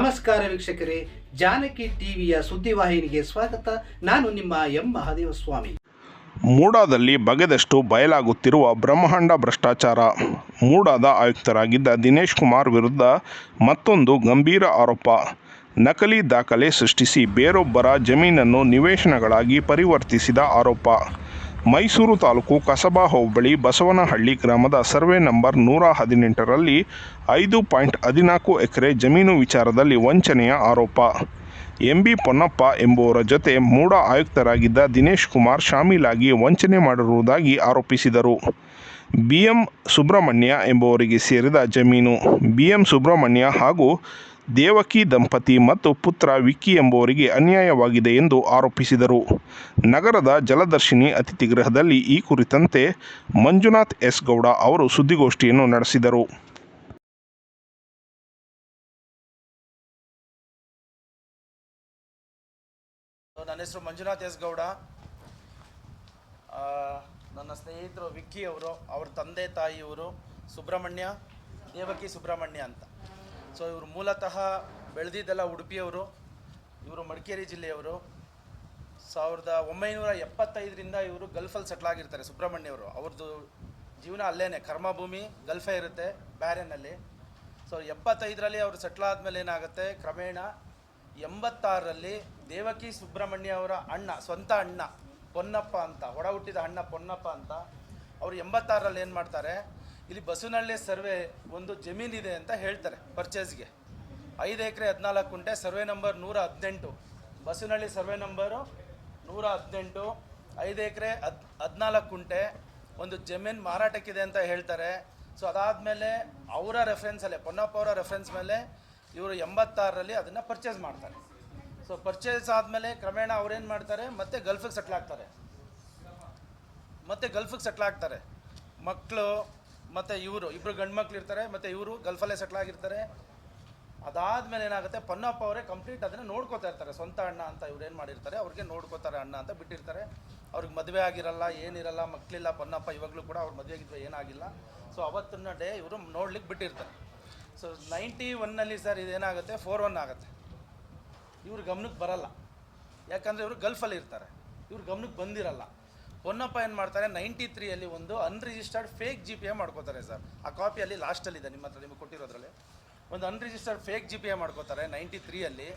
ನಮಸ್ಕಾರ ವೀಕ್ಷಕರೇ, ಜಾನಕಿ ಟಿವಿಯ ಸುದ್ದಿವಾಹಿನಿಗೆ ಸ್ವಾಗತ. ನಾನು ನಿಮ್ಮ ಎಂ. ಮಹಾದೇವ ಸ್ವಾಮಿ ಮೂಡಾದಲ್ಲಿ ಬಗೆದಷ್ಟು ಬಯಲಾಗುತ್ತಿರುವ ಬ್ರಹ್ಮಾಂಡ ಭ್ರಷ್ಟಾಚಾರ. ಮೂಡಾದ ಆಯುಕ್ತರಾಗಿದ್ದ ದಿನೇಶ್ ಕುಮಾರ್ ವಿರುದ್ಧ ಮತ್ತೊಂದು ಗಂಭೀರ ಆರೋಪ. ನಕಲಿ ದಾಖಲೆ ಸೃಷ್ಟಿಸಿ ಬೇರೊಬ್ಬರ ಜಮೀನನ್ನು ನಿವೇಶನಗಳಾಗಿ ಪರಿವರ್ತಿಸಿದ ಆರೋಪ. ಮೈಸೂರು ತಾಲೂಕು ಕಸಬಾ ಹೋಬಳಿ ಬಸವನಹಳ್ಳಿ ಗ್ರಾಮದ ಸರ್ವೆ ನಂಬರ್ ನೂರ ಹದಿನೆಂಟರಲ್ಲಿ ಐದು ಪಾಯಿಂಟ್ ಹದಿನಾಲ್ಕು ಎಕರೆ ಜಮೀನು ವಿಚಾರದಲ್ಲಿ ವಂಚನೆಯ ಆರೋಪ. ಎಂಬಿ ಪೊನ್ನಪ್ಪ ಎಂಬುವರ ಜೊತೆ ಮೂಡ ಆಯುಕ್ತರಾಗಿದ್ದ ದಿನೇಶ್ ಕುಮಾರ್ ಶಾಮೀಲಾಗಿ ವಂಚನೆ ಮಾಡಿರುವುದಾಗಿ ಆರೋಪಿಸಿದರು. ಬಿಎಂ ಸುಬ್ರಹ್ಮಣ್ಯ ಎಂಬುವರಿಗೆ ಸೇರಿದ ಜಮೀನು. ಬಿಎಂ ಸುಬ್ರಹ್ಮಣ್ಯ ಹಾಗೂ ದೇವಕಿ ದಂಪತಿ ಮತ್ತು ಪುತ್ರ ವಿಕ್ಕಿ ಎಂಬುವರಿಗೆ ಅನ್ಯಾಯವಾಗಿದೆ ಎಂದು ಆರೋಪಿಸಿದರು. ನಗರದ ಜಲದರ್ಶಿನಿ ಅತಿಥಿಗೃಹದಲ್ಲಿ ಈ ಕುರಿತಂತೆ ಮಂಜುನಾಥ್ ಎಸ್ ಗೌಡ ಅವರು ಸುದ್ದಿಗೋಷ್ಠಿಯನ್ನು ನಡೆಸಿದರು. ನನ್ನ ಹೆಸರು ಮಂಜುನಾಥ್ ಎಸ್ ಗೌಡ. ನನ್ನ ಸ್ನೇಹಿತರು ವಿಕ್ಕಿ ಅವರು, ಅವ್ರ ತಂದೆ ತಾಯಿಯವರು ಸುಬ್ರಹ್ಮಣ್ಯ, ದೇವಕಿ ಸುಬ್ರಹ್ಮಣ್ಯ ಅಂತ. ಸೊ ಇವರು ಮೂಲತಃ ಬೆಳೆದಿದ್ದೆಲ್ಲ ಉಡುಪಿಯವರು, ಇವರು ಮಡಿಕೇರಿ ಜಿಲ್ಲೆಯವರು. ಸಾವಿರದ ಒಂಬೈನೂರ ಎಪ್ಪತ್ತೈದರಿಂದ ಇವರು ಗಲ್ಫಲ್ಲಿ ಸೆಟ್ಲ್ ಆಗಿರ್ತಾರೆ ಸುಬ್ರಹ್ಮಣ್ಯವರು. ಅವ್ರದ್ದು ಜೀವನ ಅಲ್ಲೇನೆ. ಕರ್ಮಭೂಮಿ, ಗಲ್ಫೇ ಇರುತ್ತೆ ಬ್ಯಾರೆನಲ್ಲಿ. ಸೊ ಎಪ್ಪತ್ತೈದರಲ್ಲಿ ಅವರು ಸೆಟ್ಲ್ ಆದಮೇಲೆ ಏನಾಗುತ್ತೆ? ಕ್ರಮೇಣ ಎಂಬತ್ತಾರರಲ್ಲಿ ದೇವಕಿ ಸುಬ್ರಹ್ಮಣ್ಯ ಅವರ ಅಣ್ಣ, ಸ್ವಂತ ಅಣ್ಣ, ಪೊನ್ನಪ್ಪ ಅಂತ ಹೊಡ ಹುಟ್ಟಿದ ಅಣ್ಣ ಪೊನ್ನಪ್ಪ ಅಂತ, ಅವರು ಎಂಬತ್ತಾರರಲ್ಲಿ ಏನು ಮಾಡ್ತಾರೆ? ಇಲ್ಲಿ ಬಸವನಹಳ್ಳಿ ಸರ್ವೆ ಒಂದು ಜಮೀನಿದೆ ಅಂತ ಹೇಳ್ತಾರೆ ಪರ್ಚೇಸ್ಗೆ ಐದು ಎಕರೆ ಹದಿನಾಲ್ಕು ಕುಂಟೆ ಸರ್ವೆ ನಂಬರ್ ನೂರ ಹದಿನೆಂಟು. ಬಸವನಹಳ್ಳಿ ಸರ್ವೆ ನಂಬರು ನೂರ ಹದಿನೆಂಟು. ಐದು ಎಕರೆ ಹದ್, ಹದಿನಾಲ್ಕು ಕುಂಟೆ ಒಂದು ಜಮೀನು ಮಾರಾಟಕ್ಕಿದೆ ಅಂತ ಹೇಳ್ತಾರೆ. ಸೊ ಅದಾದಮೇಲೆ ಅವರ ರೆಫರೆನ್ಸಲ್ಲೇ ಪೊನ್ನಪ್ಪ ಅವರ ರೆಫರೆನ್ಸ್ ಮೇಲೆ ಇವರು ಎಂಬತ್ತಾರರಲ್ಲಿ ಅದನ್ನು ಪರ್ಚೇಸ್ ಮಾಡ್ತಾರೆ. ಸೊ ಪರ್ಚೇಸ್ ಆದಮೇಲೆ ಕ್ರಮೇಣ ಅವ್ರೇನು ಮಾಡ್ತಾರೆ, ಮತ್ತೆ ಗಲ್ಫಿಗೆ ಸೆಟ್ಲ್ ಆಗ್ತಾರೆ. ಮತ್ತೆ ಗಲ್ಫಿಗೆ ಸೆಟ್ಲ್ ಆಗ್ತಾರೆ. ಮಕ್ಕಳು ಮತ್ತು ಇವರು ಇಬ್ಬರು ಗಂಡು ಮಕ್ಳು ಇರ್ತಾರೆ, ಮತ್ತು ಇವರು ಗಲ್ಫಲ್ಲೇ ಸೆಟ್ಲ್ ಆಗಿರ್ತಾರೆ. ಅದಾದಮೇಲೆ ಏನಾಗುತ್ತೆ, ಪೊನ್ನಪ್ಪ ಅವರೇ ಕಂಪ್ಲೀಟ್ ಅದನ್ನು ನೋಡ್ಕೋತಾ ಇರ್ತಾರೆ. ಸ್ವಂತ ಅಣ್ಣ ಅಂತ ಇವ್ರು ಏನು ಮಾಡಿರ್ತಾರೆ, ಅವ್ರಿಗೆ ನೋಡ್ಕೋತಾರೆ ಅಣ್ಣ ಅಂತ ಬಿಟ್ಟಿರ್ತಾರೆ. ಅವ್ರಿಗೆ ಮದುವೆ ಆಗಿರಲ್ಲ, ಏನಿರಲ್ಲ ಮಕ್ಕಳಿಲ್ಲ ಪೊನ್ನಪ್ಪ ಇವಾಗಲೂ ಕೂಡ ಅವ್ರ ಮದುವೆ ಆಗಿದ್ವಿ ಏನಾಗಿಲ್ಲ. ಸೊ ಅವತ್ತಿನ ಡೇ ಇವರು ನೋಡ್ಲಿಕ್ಕೆ ಬಿಟ್ಟಿರ್ತಾರೆ. ಸೊ ನೈಂಟಿ ಒನ್ನಲ್ಲಿ ಸರ್ ಇದೇನಾಗುತ್ತೆ ಫೋರ್ ಒನ್ ಆಗುತ್ತೆ. ಇವ್ರ ಗಮನಕ್ಕೆ ಬರಲ್ಲ. ಯಾಕಂದರೆ ಇವರು ಗಲ್ಫಲ್ಲಿ ಇರ್ತಾರೆ. ಇವ್ರ ಗಮನಕ್ಕೆ ಬಂದಿರಲ್ಲ. ಪೊನ್ನಪ್ಪ ಏನು ಮಾಡ್ತಾರೆ ನೈಂಟಿ ತ್ರೀಯಲ್ಲಿ ಒಂದು unregistered fake G P A ಮಾಡ್ಕೋತಾರೆ ಸರ್ ಆ ಕಾಪಿಯಲ್ಲಿ ಲಾಸ್ಟಲ್ಲಿದೆ ನಿಮ್ಮ ಹತ್ರ ನಿಮಗೆ ಕೊಟ್ಟಿರೋದ್ರಲ್ಲಿ. ಒಂದು unregistered fake G P A ಮಾಡ್ಕೋತಾರೆ ನೈಂಟಿ ತ್ರೀಯಲ್ಲಿ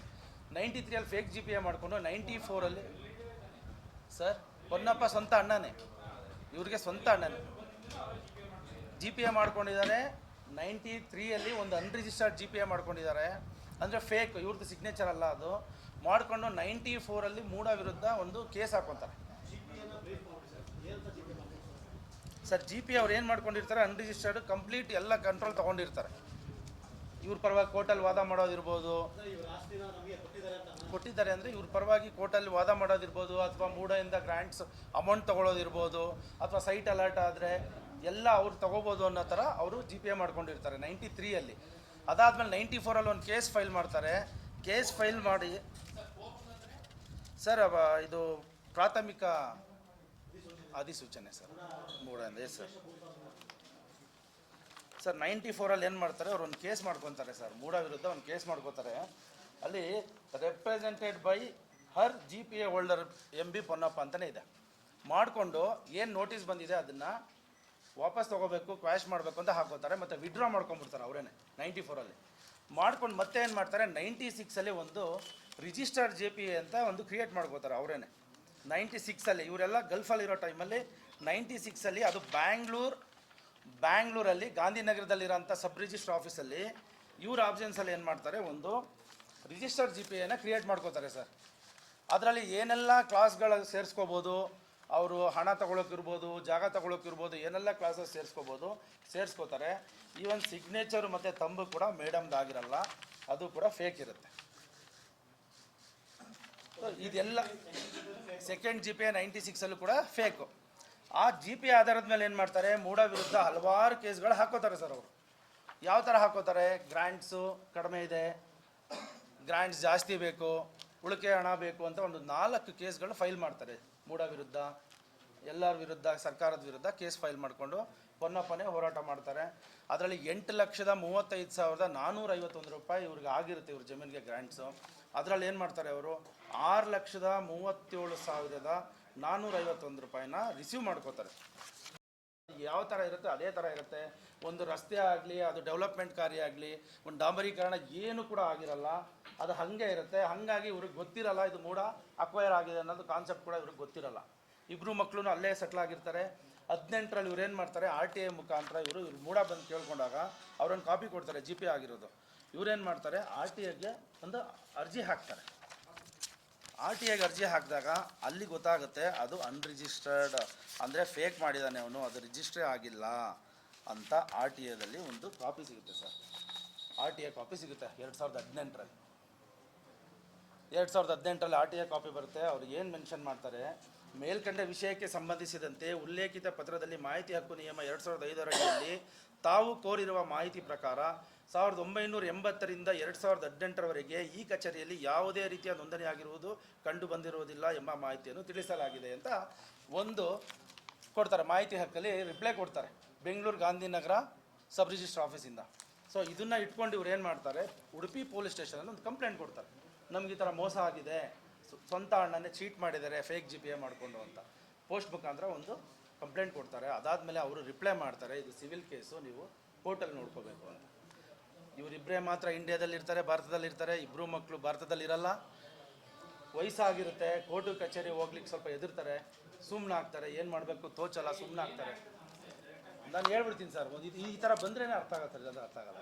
ನೈಂಟಿ ತ್ರೀಯಲ್ಲಿ ಫೇಕ್ ಜಿ ಪಿ ಎ ಮಾಡಿಕೊಂಡು ನೈಂಟಿ ಫೋರಲ್ಲಿ ಸರ್ ಹೊನ್ನಪ್ಪ ಸ್ವಂತ ಅಣ್ಣನೇ. ಇವ್ರಿಗೆ ಸ್ವಂತ ಅಣ್ಣನೇ. ಜಿ ಪಿ ಎ ಮಾಡ್ಕೊಂಡಿದ್ದಾರೆ ನೈಂಟಿ ತ್ರೀಯಲ್ಲಿ ಒಂದು ಅನ್ರಿಜಿಸ್ಟರ್ಡ್ ಜಿ ಪಿ ಎ ಮಾಡ್ಕೊಂಡಿದ್ದಾರೆ. ಅಂದರೆ ಫೇಕ್ ಇವ್ರದ್ದು ಸಿಗ್ನೇಚರ್ ಅಲ್ಲ ಅದು. ಮಾಡಿಕೊಂಡು ನೈಂಟಿ ಫೋರಲ್ಲಿ ಮೂಡ ವಿರುದ್ಧ ಒಂದು ಕೇಸ್ ಹಾಕ್ಕೊತಾರೆ ಸರ್ ಜಿ ಪಿ ಅವ್ರು ಏನು ಮಾಡ್ಕೊಂಡಿರ್ತಾರೆ ಅನ್ರಿಜಿಸ್ಟರ್ಡ್ ಕಂಪ್ಲೀಟ್ ಎಲ್ಲ ಕಂಟ್ರೋಲ್ ತೊಗೊಂಡಿರ್ತಾರೆ. ಇವ್ರ ಪರವಾಗಿ ಕೋರ್ಟಲ್ಲಿ ವಾದ ಮಾಡೋದಿರ್ಬೋದು. ಕೊಟ್ಟಿದ್ದಾರೆ ಅಂದರೆ ಇವ್ರ ಪರವಾಗಿ ಕೋರ್ಟಲ್ಲಿ ವಾದ ಮಾಡೋದಿರ್ಬೋದು, ಅಥವಾ ಮೂಡೆಯಿಂದ ಗ್ರ್ಯಾಂಟ್ಸ್ ಅಮೌಂಟ್ ತೊಗೊಳೋದಿರ್ಬೋದು, ಅಥವಾ ಸೈಟ್ ಅಲರ್ಟ್ ಆದರೆ ಎಲ್ಲ ಅವ್ರು ತೊಗೋಬೋದು ಅನ್ನೋ ಥರ ಅವರು ಜಿ ಪಿ ಎ ಮಾಡ್ಕೊಂಡಿರ್ತಾರೆ ನೈಂಟಿ ತ್ರೀಯಲ್ಲಿ ಅದಾದಮೇಲೆ ನೈಂಟಿ ಫೋರಲ್ಲಿ ಒಂದು ಕೇಸ್ ಫೈಲ್ ಮಾಡ್ತಾರೆ. ಕೇಸ್ ಫೈಲ್ ಮಾಡಿ ಸರ್ ಇದು ಪ್ರಾಥಮಿಕ ಅಧಿಸೂಚನೆ, ಸರ್. ಮೂರನೇ ಸರ್. ಸರ್, ನೈಂಟಿ ಫೋರಲ್ಲಿ ಏನು ಮಾಡ್ತಾರೆ, ಅವ್ರು ಒಂದು ಕೇಸ್ ಮಾಡ್ಕೊತಾರೆ, ಸರ್. ಮೂಡ ವಿರುದ್ಧ ಒಂದು ಕೇಸ್ ಮಾಡ್ಕೋತಾರೆ. ಅಲ್ಲಿ represented by her G P A holder M B Ponnappa ಅಂತಲೇ ಇದೆ. ಮಾಡಿಕೊಂಡು ಏನು ನೋಟಿಸ್ ಬಂದಿದೆ ಅದನ್ನು ವಾಪಸ್ ತೊಗೋಬೇಕು ಕ್ವಾಶ್ ಮಾಡಬೇಕು ಅಂತ ಹಾಕೋತಾರೆ ಮತ್ತು ವಿಡ್ರಾ ಮಾಡ್ಕೊಂಬಿಡ್ತಾರೆ ಅವರೇನೆ, ನೈಂಟಿ ಫೋರಲ್ಲಿ. ಮಾಡ್ಕೊಂಡು ಮತ್ತೆ ಏನು ಮಾಡ್ತಾರೆ, ನೈಂಟಿ ಸಿಕ್ಸಲ್ಲಿ ಒಂದು ರಿಜಿಸ್ಟರ್ಡ್ ಜೆ ಪಿ ಎ ಅಂತ ಒಂದು ಕ್ರಿಯೇಟ್ ಮಾಡ್ಕೋತಾರೆ ಅವರೇನೆ. ನೈಂಟಿ ಸಿಕ್ಸಲ್ಲಿ ಇವರೆಲ್ಲ ಗಲ್ಫಲ್ಲಿರೋ ಟೈಮಲ್ಲಿ ನೈಂಟಿ ಸಿಕ್ಸಲ್ಲಿ ಅದು ಬ್ಯಾಂಗ್ಳೂರ್ ಬ್ಯಾಂಗ್ಳೂರಲ್ಲಿ ಗಾಂಧಿನಗರದಲ್ಲಿರೋಂಥ ಸಬ್ ರಿಜಿಸ್ಟರ್ ಆಫೀಸಲ್ಲಿ ಇವ್ರ ಆಬ್ಜೆನ್ಸಲ್ಲಿ ಏನು ಮಾಡ್ತಾರೆ, ಒಂದು ರಿಜಿಸ್ಟರ್ ಜಿ ಪಿ ಎನ ಕ್ರಿಯೇಟ್ ಮಾಡ್ಕೋತಾರೆ ಸರ್ ಅದರಲ್ಲಿ ಏನೆಲ್ಲ ಕ್ಲಾಸ್ಗಳ ಸೇರಿಸ್ಕೋಬೋದು, ಅವರು ಹಣ ತಗೊಳಕ್ಕಿರ್ಬೋದು ಜಾಗ ತಗೊಳಕ್ಕಿರ್ಬೋದು ಏನೆಲ್ಲ ಕ್ಲಾಸಸ್ ಸೇರಿಸ್ಕೋಬೋದು, ಸೇರಿಸ್ಕೋತಾರೆ. ಈವನ್ ಸಿಗ್ನೇಚರ್ ಮತ್ತು ತಂಬು ಕೂಡ ಮೇಡಮ್ದಾಗಿರಲ್ಲ ಅದು ಕೂಡ ಫೇಕ್ ಇರುತ್ತೆ. ಇದೆಲ್ಲ ಸೆಕೆಂಡ್ ಜಿ ಪಿ ನೈಂಟಿ ಸಿಕ್ಸಲ್ಲೂ ಕೂಡ ಫೇಕು ಆ ಜಿ ಪಿ ಆಧಾರದ ಮೇಲೆ ಏನು ಮಾಡ್ತಾರೆ? ಮೂಡ ವಿರುದ್ಧ ಹಲವಾರು ಕೇಸ್ಗಳು ಹಾಕೋತಾರೆ ಸರ್ ಅವರು. ಯಾವ ಥರ ಹಾಕೋತಾರೆ? ಗ್ರ್ಯಾಂಟ್ಸು ಕಡಿಮೆ ಇದೆ ಗ್ರ್ಯಾಂಟ್ಸ್ ಜಾಸ್ತಿ ಬೇಕು, ಉಳಿಕೆ ಹಣ ಬೇಕು ಅಂತ ಒಂದು ನಾಲ್ಕು ಕೇಸ್ಗಳು ಫೈಲ್ ಮಾಡ್ತಾರೆ. ಮೂಡ ವಿರುದ್ಧ, ಎಲ್ಲರ ವಿರುದ್ಧ, ಸರ್ಕಾರದ ವಿರುದ್ಧ ಕೇಸ್ ಫೈಲ್ ಮಾಡಿಕೊಂಡು ಪೊನ್ನಪ್ಪನೇ ಹೋರಾಟ ಮಾಡ್ತಾರೆ. ಅದರಲ್ಲಿ ಎಂಟು ಲಕ್ಷದ ಮೂವತ್ತೈದು ಸಾವಿರದ ನಾನ್ನೂರ ಐವತ್ತೊಂದು ರೂಪಾಯಿ ಇವ್ರಿಗೆ ಆಗಿರುತ್ತೆ ಇವ್ರ ಜಮೀನಿಗೆ ಗ್ರ್ಯಾಂಟ್ಸು ಅದರಲ್ಲಿ ಏನು ಮಾಡ್ತಾರೆ ಅವರು? ಆರು ಲಕ್ಷದ ಮೂವತ್ತೇಳು ಸಾವಿರದ ನಾನ್ನೂರೈವತ್ತೊಂದು ರೂಪಾಯಿನ ರಿಸೀವ್ ಮಾಡ್ಕೋತಾರೆ. ಯಾವ ಥರ ಇರುತ್ತೆ? ಅದೇ ಥರ ಇರುತ್ತೆ. ಒಂದು ರಸ್ತೆ ಆಗಲಿ, ಅದು ಡೆವಲಪ್ಮೆಂಟ್ ಕಾರ್ಯ ಆಗಲಿ, ಒಂದು ಡಾಂಬರೀಕರಣ ಏನು ಕೂಡ ಆಗಿರಲ್ಲ. ಅದು ಹಾಗೆ ಇರುತ್ತೆ. ಹಾಗಾಗಿ ಇವ್ರಿಗೆ ಗೊತ್ತಿರಲ್ಲ, ಇದು ಮೂಡ ಅಕ್ವೈರ್ ಆಗಿದೆ ಅನ್ನೋದು ಕಾನ್ಸೆಪ್ಟ್ ಕೂಡ ಇವ್ರಿಗೆ ಗೊತ್ತಿರಲ್ಲ. ಇಬ್ಬರು ಮಕ್ಕಳು ಅಲ್ಲೇ ಸೆಟ್ಲ್ ಆಗಿರ್ತಾರೆ. ಹದಿನೆಂಟರಲ್ಲಿ ಇವ್ರು ಏನು ಮಾಡ್ತಾರೆ? ಆರ್ ಟಿ ಐ ಮುಖಾಂತರ ಇವರು ಇವ್ರು ಮೂಡ ಬಂದು ಕೇಳ್ಕೊಂಡಾಗ ಅವ್ರನ್ನ ಕಾಪಿ ಕೊಡ್ತಾರೆ ಜಿ ಪಿ ಆಗಿರೋದು. ಇವ್ರೇನು ಮಾಡ್ತಾರೆ? ಆರ್ ಟಿ ಐಗೆ ಒಂದು ಅರ್ಜಿ ಹಾಕ್ತಾರೆ. ಆರ್ ಟಿ ಐಗೆ ಅರ್ಜಿ ಹಾಕಿದಾಗ ಅಲ್ಲಿ ಗೊತ್ತಾಗುತ್ತೆ ಅದು ಅನ್ರಿಜಿಸ್ಟರ್ಡ್ ಅಂದರೆ ಫೇಕ್ ಮಾಡಿದ್ದಾನೆ ಅವನು, ಅದು ರಿಜಿಸ್ಟ್ರೇ ಆಗಿಲ್ಲ ಅಂತ ಆರ್ ಟಿ ಐದಲ್ಲಿ ಒಂದು ಕಾಪಿ ಸಿಗುತ್ತೆ sir. R T I copy ಸಿಗುತ್ತೆ ಎರಡು ಸಾವಿರದ ಹದಿನೆಂಟರಲ್ಲಿ. ಎರಡು ಸಾವಿರದ ಹದಿನೆಂಟರಲ್ಲಿ ಆರ್ ಟಿ ಐ ಕಾಪಿ ಬರುತ್ತೆ, ಅವ್ರು ಏನು ಮೆನ್ಷನ್ ಮಾಡ್ತಾರೆ, ಮೇಲ್ಕಂಡ ವಿಷಯಕ್ಕೆ ಸಂಬಂಧಿಸಿದಂತೆ ಉಲ್ಲೇಖಿತ ಪತ್ರದಲ್ಲಿ ಮಾಹಿತಿ ಹಕ್ಕು ನಿಯಮ ಎರಡು ಸಾವಿರದ ಐದರ ಅಡಿಯಲ್ಲಿ ತಾವು ಕೋರಿರುವ ಮಾಹಿತಿ ಪ್ರಕಾರ ಸಾವಿರದ ಒಂಬೈನೂರ ಎಂಬತ್ತರಿಂದ ಎರಡು ಸಾವಿರದ ಹದಿನೆಂಟರವರೆಗೆ ಈ ಕಚೇರಿಯಲ್ಲಿ ಯಾವುದೇ ರೀತಿಯ ನೋಂದಣಿ ಆಗಿರುವುದು ಕಂಡು ಬಂದಿರುವುದಿಲ್ಲ ಎಂಬ ಮಾಹಿತಿಯನ್ನು ತಿಳಿಸಲಾಗಿದೆ ಅಂತ ಒಂದು ಕೊಡ್ತಾರೆ. ಮಾಹಿತಿ ಹಕ್ಕಲ್ಲಿ ರಿಪ್ಲೈ ಕೊಡ್ತಾರೆ. ಬೆಂಗಳೂರು ಗಾಂಧಿನಗರ ಸಬ್ ರಿಜಿಸ್ಟರ್ ಆಫೀಸಿಂದ ಸೊ ಇದನ್ನು ಇಟ್ಕೊಂಡು ಇವ್ರು ಏನು ಮಾಡ್ತಾರೆ? ಉಡುಪಿ ಪೊಲೀಸ್ ಸ್ಟೇಷನಲ್ಲಿ ಒಂದು ಕಂಪ್ಲೇಂಟ್ ಕೊಡ್ತಾರೆ. ನಮ್ಗೆ ಈ ಥರ ಮೋಸ ಆಗಿದೆ. ಸ್ವ- ಸ್ವಂತ ಅಣ್ಣನೇ ಚೀಟ್ ಮಾಡಿದ್ದಾರೆ ಫೇಕ್ ಜಿ ಪಿ ಎ ಮಾಡಿಕೊಂಡು ಅಂತ. ಪೋಸ್ಟ್ ಮುಖಾಂತರ ಒಂದು ಕಂಪ್ಲೇಂಟ್ ಕೊಡ್ತಾರೆ. ಅದಾದಮೇಲೆ ಅವರು ರಿಪ್ಲೈ ಮಾಡ್ತಾರೆ. ಇದು ಸಿವಿಲ್ ಕೇಸು ನೀವು ಕೋರ್ಟಲ್ಲಿ ನೋಡ್ಕೋಬೇಕು ಅಂತ. ಇವರಿಬ್ಬರೇ ಮಾತ್ರ ಇಂಡಿಯಾದಲ್ಲಿ ಇರ್ತಾರೆ ಭಾರತದಲ್ಲಿ ಇರ್ತಾರೆ ಇಬ್ಬರು ಮಕ್ಕಳು ಭಾರತದಲ್ಲಿ ಇರಲ್ಲ ವಯಸ್ಸಾಗಿರುತ್ತೆ, ಕೋರ್ಟು ಕಚೇರಿ ಹೋಗ್ಲಿಕ್ಕೆ ಸ್ವಲ್ಪ ಎದುರ್ತಾರೆ ಸುಮ್ಮನೆ ಆಗ್ತಾರೆ, ಏನು ಮಾಡಬೇಕು? ತೋಚಲ್ಲ ಸುಮ್ಮನೆ ಆಗ್ತಾರೆ. ನಾನು ಹೇಳ್ಬಿಡ್ತೀನಿ ಸರ್, ಒಂದು ಈ ಥರ ಬಂದ್ರೇ ಅರ್ಥ ಆಗತ್ತೆ ಸರ್, ಅರ್ಥ ಆಗಲ್ಲ.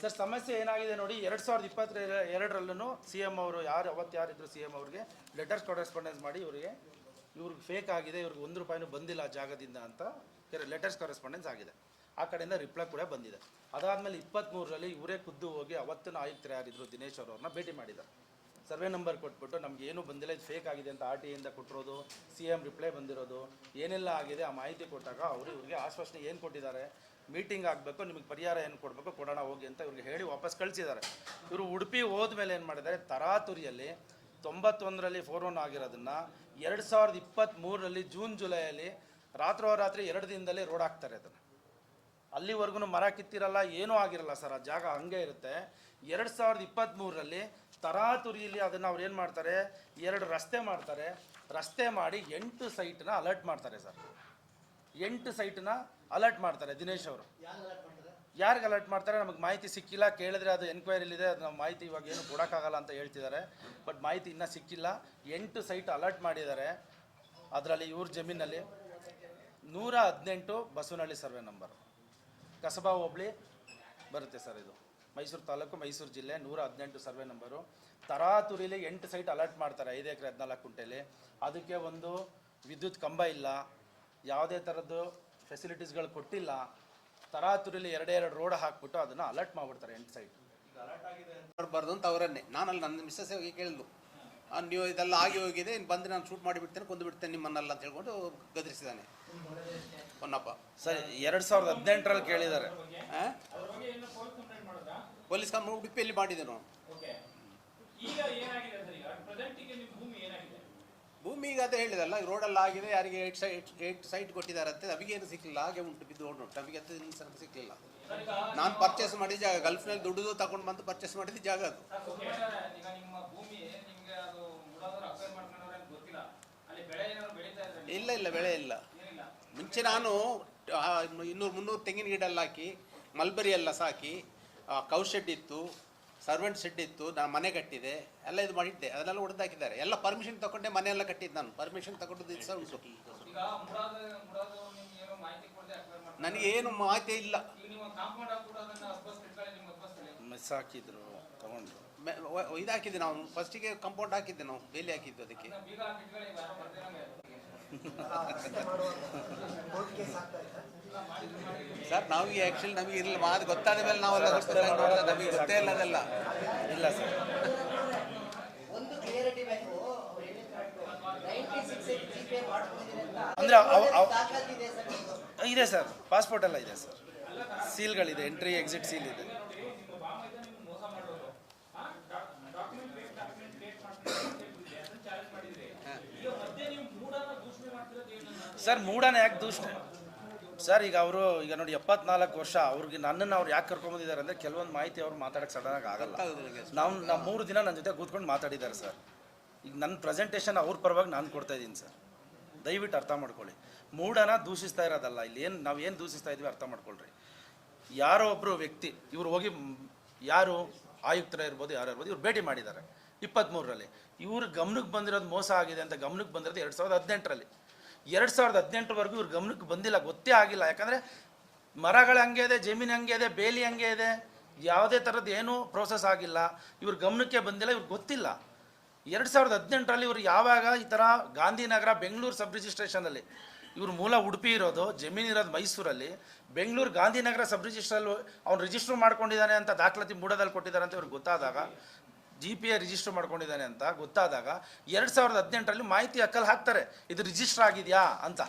ಸರ್, ಸಮಸ್ಯೆ ಏನಾಗಿದೆ ನೋಡಿ, ಎರಡು ಸಾವಿರದ ಇಪ್ಪತ್ತರ ಎರಡರಲ್ಲೂ ಸಿ ಎಂ ಅವರು ಯಾರು, ಅವತ್ತು ಯಾರಿದ್ರು ಸಿ ಎಂ ಅವ್ರಿಗೆ ಲೆಟರ್ಸ್ ಕರೆಸ್ಪಾಂಡೆನ್ಸ್ ಮಾಡಿ ಇವರಿಗೆ, ಇವ್ರಿಗೆ ಫೇಕ್ ಆಗಿದೆ, ಇವ್ರಿಗೆ ಒಂದು ರೂಪಾಯಿನೂ ಬಂದಿಲ್ಲ ಜಾಗದಿಂದ ಅಂತ ಲೆಟರ್ಸ್ ಕರೆಸ್ಪಾಂಡೆನ್ಸ್ ಆಗಿದೆ. ಆ ಕಡೆಯಿಂದ ರಿಪ್ಲೈ ಕೂಡ ಬಂದಿದೆ. ಅದಾದಮೇಲೆ ಇಪ್ಪತ್ತ್ಮೂರರಲ್ಲಿ ಇವರೇ ಖುದ್ದು ಹೋಗಿ ಅವತ್ತಿನ ಆಯುಕ್ತರು ಯಾರಿದ್ರು ದಿನೇಶ್ ಅವ್ರನ್ನ ಭೇಟಿ ಮಾಡಿದ್ದಾರೆ. ಸರ್ವೆ ನಂಬರ್ ಕೊಟ್ಬಿಟ್ಟು ನಮ್ಗೆ ಏನು ಬಂದಿಲ್ಲ, ಇದು ಫೇಕ್ ಆಗಿದೆ ಅಂತ ಆರ್ ಟಿ ಇಂದ ಕೊಟ್ಟಿರೋದು, ಸಿ ಎಂ ರಿಪ್ಲೈ ಬಂದಿರೋದು, ಏನೆಲ್ಲ ಆಗಿದೆ ಆ ಮಾಹಿತಿ ಕೊಟ್ಟಾಗ ಅವರು ಇವ್ರಿಗೆ ಆಶ್ವಾಸನೆ ಏನು ಕೊಟ್ಟಿದ್ದಾರೆ ಮೀಟಿಂಗ್ ಆಗಬೇಕು, ನಿಮಗೆ ಪರಿಹಾರ ಏನು ಕೊಡಬೇಕು, ಕೊಡೋಣ ಹೋಗಿ ಅಂತ ಇವ್ರಿಗೆ ಹೇಳಿ ವಾಪಸ್ ಕಳಿಸಿದ್ದಾರೆ. ಇವರು ಉಡುಪಿ ಹೋದ್ಮೇಲೆ ಏನು ಮಾಡಿದ್ದಾರೆ, ತರಾತುರಿಯಲ್ಲಿ ತೊಂಬತ್ತೊಂದರಲ್ಲಿ ಫೋರ್ ಒನ್ ಆಗಿರೋದನ್ನ ಎರಡು ಸಾವಿರದ ಇಪ್ಪತ್ತ್ಮೂರರಲ್ಲಿ ಜೂನ್ ಜುಲೈಯಲ್ಲಿ ರಾತ್ರೋರಾತ್ರಿ ಎರಡು ದಿನದಲ್ಲಿ ರೋಡ್ ಹಾಕ್ತಾರೆ ಅದನ್ನು. ಅಲ್ಲಿವರೆಗೂ ಮರ ಕಿತ್ತಿರಲ್ಲ ಏನೂ ಆಗಿರಲ್ಲ ಸರ್. ಆ ಜಾಗ ಹಂಗೆ ಇರುತ್ತೆ. ಎರಡು ಸಾವಿರದ ಇಪ್ಪತ್ತ್ಮೂರರಲ್ಲಿ ತರಾತುರಿಯಲ್ಲಿ ಅದನ್ನು ಅವ್ರು ಏನು ಮಾಡ್ತಾರೆ? ಎರಡು ರಸ್ತೆ ಮಾಡ್ತಾರೆ. ರಸ್ತೆ ಮಾಡಿ ಎಂಟು ಸೈಟ್ನ ಅಲರ್ಟ್ ಮಾಡ್ತಾರೆ ಸರ್. ಎಂಟು ಸೈಟ್ನ ಅಲರ್ಟ್ ಮಾಡ್ತಾರೆ ದಿನೇಶ್ ಅವರು. ಯಾರಿಗೆ ಅಲರ್ಟ್ ಮಾಡ್ತಾರೆ? ನಮಗೆ ಮಾಹಿತಿ ಸಿಕ್ಕಿಲ್ಲ. ಕೇಳಿದ್ರೆ ಅದು ಎನ್ಕ್ವೈರಿಲಿದೆ. ಅದು ನಮ್ಮ ಮಾಹಿತಿ ಇವಾಗ ಏನು ಕೊಡೋಕ್ಕಾಗಲ್ಲ ಅಂತ ಹೇಳ್ತಿದ್ದಾರೆ. ಬಟ್ ಮಾಹಿತಿ ಇನ್ನೂ ಸಿಕ್ಕಿಲ್ಲ. ಎಂಟು ಸೈಟ್ ಅಲರ್ಟ್ ಮಾಡಿದ್ದಾರೆ. ಅದರಲ್ಲಿ ಇವ್ರ ಜಮೀನಲ್ಲಿ ನೂರ ಹದಿನೆಂಟು ಬಸವನಹಳ್ಳಿ ಸರ್ವೆ ನಂಬರು. ಕಸಬಾ ಹೋಬಳಿ ಬರುತ್ತೆ ಸರ್ ಇದು. ಮೈಸೂರು ತಾಲೂಕು, ಮೈಸೂರು ಜಿಲ್ಲೆ, ನೂರ ಹದಿನೆಂಟು ಸರ್ವೆ ನಂಬರು. ತರಾತುರಿಲಿ ಎಂಟು ಸೈಟ್ ಅಲರ್ಟ್ ಮಾಡ್ತಾರೆ, ಐದು ಎಕರೆ ಹದಿನಾಲ್ಕು ಕುಂಟೆಲಿ ಅದಕ್ಕೆ ಒಂದು ವಿದ್ಯುತ್ ಕಂಬ ಇಲ್ಲ, ಯಾವುದೇ ಥರದ್ದು ಫೆಸಿಲಿಟೀಸ್ಗಳು ಕೊಟ್ಟಿಲ್ಲ. ತರಾತುರಿಲಿ ಎರಡೇ ಎರಡು ರೋಡ್ ಹಾಕ್ಬಿಟ್ಟು ಅದನ್ನು ಅಲರ್ಟ್ ಮಾಡಿಬಿಡ್ತಾರೆ ಎಂಟು ಸೈಟ್. ಬರ್ದು ಅಂತ ಅವರನ್ನೇ. ನಾನಲ್ಲಿ ನನ್ನ ಮಿಸ್ಸಸ್ ಹೋಗಿ ಕೇಳಿದ್ಲು. ನೀವು ಇದೆಲ್ಲ ಆಗಿ ಹೋಗಿದೆ ಇನ್ನು ಬಂದು ನಾನು ಶೂಟ್ ಮಾಡಿಬಿಡ್ತೇನೆ ಕೊಂದು ಬಿಡ್ತೇನೆ ನಿಮ್ಮನ್ನೆಲ್ಲ ಅಂತ ಹೇಳ್ಕೊಂಡು ಗದರಿಸಿದ್ದಾನೆ. ಹೊನ್ನಪ್ಪ ಸರಿ ಎರಡು ಸಾವಿರದ ಹದಿನೆಂಟರಲ್ಲಿ ಕೇಳಿದ್ದಾರೆ? ಪೊಲೀಸ್ ಕಂಪ್ನಿ ಉಡುಪಿಯಲ್ಲಿ ಮಾಡಿದೆ ನಾವು ಭೂಮಿ ಈಗ ಅದೇ ಹೇಳಿದಲ್ಲ ರೋಡಲ್ಲಿ ರೋಡೆಲ್ಲ ಆಗಿದೆ ಯಾರಿಗೆ ಏಟ್ ಸೈಟ್ ಏಟ್ ಸೈಟ್ ಕೊಟ್ಟಿದ್ದಾರಂತೆ ನಮಗೇನು ಸಿಕ್ಕಿಲ್ಲ ಹಾಗೆ ಉಂಟು ಬಿದ್ದು ಉಂಟು. ನಮಗೆ ಅದು ಸ್ವಲ್ಪ ಸಿಕ್ಕಲಿಲ್ಲ ನಾನು ಪರ್ಚೇಸ್ ಮಾಡಿದ ಜಾಗ ಗಲ್ಫ್ನಲ್ಲಿ ದುಡ್ಡು ತಗೊಂಡು ಬಂದು ಪರ್ಚೇಸ್ ಮಾಡಿದ ಜಾಗ ಅದು. ಇಲ್ಲ ಇಲ್ಲ ಬೆಳೆ ಇಲ್ಲ. ಮುಂಚೆ ನಾನು ಇನ್ನೂರು ಮುನ್ನೂರು ತೆಂಗಿನ ಗಿಡ ಎಲ್ಲ ಹಾಕಿ ಮಲ್ಬರಿ ಎಲ್ಲ ಸಾಕಿ ಕೌ ಶೆಡ್ ಇತ್ತು ಸರ್ವೆಂಟ್ ಶೆಡ್ ಇತ್ತು ನಾನು ಮನೆ ಕಟ್ಟಿದೆ ಎಲ್ಲ ಇದು ಮಾಡಿದ್ದೆ ಅದನ್ನೆಲ್ಲ ಹೊಡೆದಾಕಿದ್ದಾರೆ ಎಲ್ಲ ಪರ್ಮಿಷನ್ ತಗೊಂಡೆ ಮನೆ ಎಲ್ಲ ಕಟ್ಟಿದ್ದು ನಾನು. ಪರ್ಮಿಷನ್ ತಗೊಂಡು ಸಹ ಉಂಟು. ನನಗೇನು ಮಾಹಿತಿ ಇಲ್ಲ. ಮಿಸ್ ಹಾಕಿದ್ರು ತಗೊಂಡು. ಇದಾಕಿದ್ದೆ ನಾವು. ಫಸ್ಟಿಗೆ ಕಂಪೌಂಡ್ ಹಾಕಿದ್ದೆ ನಾವು ಬೇಲಿ ಹಾಕಿದ್ದು ಅದಕ್ಕೆ. ಸರ್ ನಮಗೆ ಆ್ಯಕ್ಚುಲಿ ನಮಗೆ ಇರಲಿಲ್ಲ ಮಾತು ಗೊತ್ತಾದ ಮೇಲೆ ನಾವೆಲ್ಲ ನಮಗೆ ಗೊತ್ತೇ ಇಲ್ಲ ಅದೆಲ್ಲ. ಇಲ್ಲ ಸರ್. ಅಂದರೆ. ಇದೆ ಸರ್ ಪಾಸ್ಪೋರ್ಟ್ ಎಲ್ಲ ಇದೆ ಸರ್. ಸೀಲ್ಗಳಿದೆ ಎಂಟ್ರಿ ಎಕ್ಸಿಟ್ ಸೀಲ್ ಇದೆ. ಸರ್ ಮೂಡನ ಯಾಕೆ ದೂಷಣೆ? ಸರ್ ಈಗ ಅವರು ಈಗ ನೋಡಿ ಎಪ್ಪತ್ನಾಲ್ಕು ವರ್ಷ ಅವ್ರಿಗೆ ನನ್ನನ್ನು ಅವ್ರು ಯಾಕೆ ಕರ್ಕೊಂಬಂದಿದ್ದಾರೆ ಅಂದರೆ ಕೆಲವೊಂದು ಮಾಹಿತಿ ಅವ್ರು ಮಾತಾಡಕ್ಕೆ ಸಡನ್ನಾಗಿ ಆಗಲ್ಲ. ನಾವು ನಮ್ಮ ಮೂರು ದಿನ ನನ್ನ ಜೊತೆ ಕೂತ್ಕೊಂಡು ಮಾತಾಡಿದ್ದಾರೆ ಸರ್. ಈಗ ನನ್ನ ಪ್ರೆಸೆಂಟೇಷನ್ ಅವ್ರ ಪರವಾಗಿ ನಾನು ಕೊಡ್ತಾ ಇದ್ದೀನಿ ಸರ್. ದಯವಿಟ್ಟು ಅರ್ಥ ಮಾಡ್ಕೊಳ್ಳಿ. ಮೂಢನ ದೂಷಿಸ್ತಾ ಇರೋದಲ್ಲ ಇಲ್ಲಿ ಏನು ನಾವು ಏನು ದೂಷಿಸ್ತಾ ಇದ್ದೀವಿ ಅರ್ಥ ಮಾಡ್ಕೊಳ್ರಿ. ಯಾರೋ ಒಬ್ಬರು ವ್ಯಕ್ತಿ ಇವರು ಹೋಗಿ ಯಾರು ಆಯುಕ್ತರ ಇರ್ಬೋದು ಯಾರು ಇರ್ಬೋದು ಇವ್ರು ಭೇಟಿ ಮಾಡಿದ್ದಾರೆ. ಇಪ್ಪತ್ತ್ಮೂರರಲ್ಲಿ ಇವ್ರ ಗಮನಕ್ಕೆ ಬಂದಿರೋದು ಮೋಸ ಆಗಿದೆ ಅಂತ ಗಮನಕ್ಕೆ ಬಂದಿರೋದು ಎರಡು ಸಾವಿರದ ಹದಿನೆಂಟರಲ್ಲಿ. ಎರಡು ಸಾವಿರದ ಹದಿನೆಂಟುವರೆಗೂ ಇವ್ರ ಗಮನಕ್ಕೆ ಬಂದಿಲ್ಲ, ಗೊತ್ತೇ ಆಗಿಲ್ಲ. ಯಾಕಂದರೆ ಮರಗಳು ಹಂಗೆ ಇದೆ, ಜಮೀನು ಹಂಗೆ ಇದೆ, ಬೇಲಿ ಹಂಗೆ ಇದೆ, ಯಾವುದೇ ಥರದ್ದು ಏನೂ ಪ್ರೋಸೆಸ್ ಆಗಿಲ್ಲ. ಇವ್ರ ಗಮನಕ್ಕೆ ಬಂದಿಲ್ಲ ಇವ್ರಿಗೆ ಗೊತ್ತಿಲ್ಲ. ಎರಡು ಸಾವಿರದ ಹದಿನೆಂಟರಲ್ಲಿ ಇವರು ಯಾವಾಗ ಈ ಥರ ಗಾಂಧಿನಗರ ಬೆಂಗಳೂರು ಸಬ್ ರಿಜಿಸ್ಟ್ರೇಷನಲ್ಲಿ ಇವ್ರ ಮೂಲ ಉಡುಪಿ ಇರೋದು, ಜಮೀನು ಇರೋದು ಮೈಸೂರಲ್ಲಿ, ಬೆಂಗಳೂರು ಗಾಂಧಿನಗರ ಸಬ್ ರಿಜಿಸ್ಟ್ರಲ್ಲಿ ಅವ್ನು ರಿಜಿಸ್ಟರ್ ಮಾಡ್ಕೊಂಡಿದ್ದಾನೆ ಅಂತ ದಾಖಲಾತಿ ಮೂಡದಲ್ಲಿ ಕೊಟ್ಟಿದ್ದಾರೆ ಅಂತ ಇವ್ರಿಗೆ ಗೊತ್ತಾದಾಗ ಜಿ ಪಿ ಎ ರಿಜಿಸ್ಟರ್ ಮಾಡ್ಕೊಂಡಿದ್ದಾನೆ ಅಂತ ಗೊತ್ತಾದಾಗ ಎರಡು ಸಾವಿರದ ಹದಿನೆಂಟರಲ್ಲಿ ಮಾಹಿತಿ ಅಕ್ಕಲ್ಲಿ ಹಾಕ್ತಾರೆ, ಇದು ರಿಜಿಸ್ಟರ್ ಆಗಿದೆಯಾ? ಅಂತ.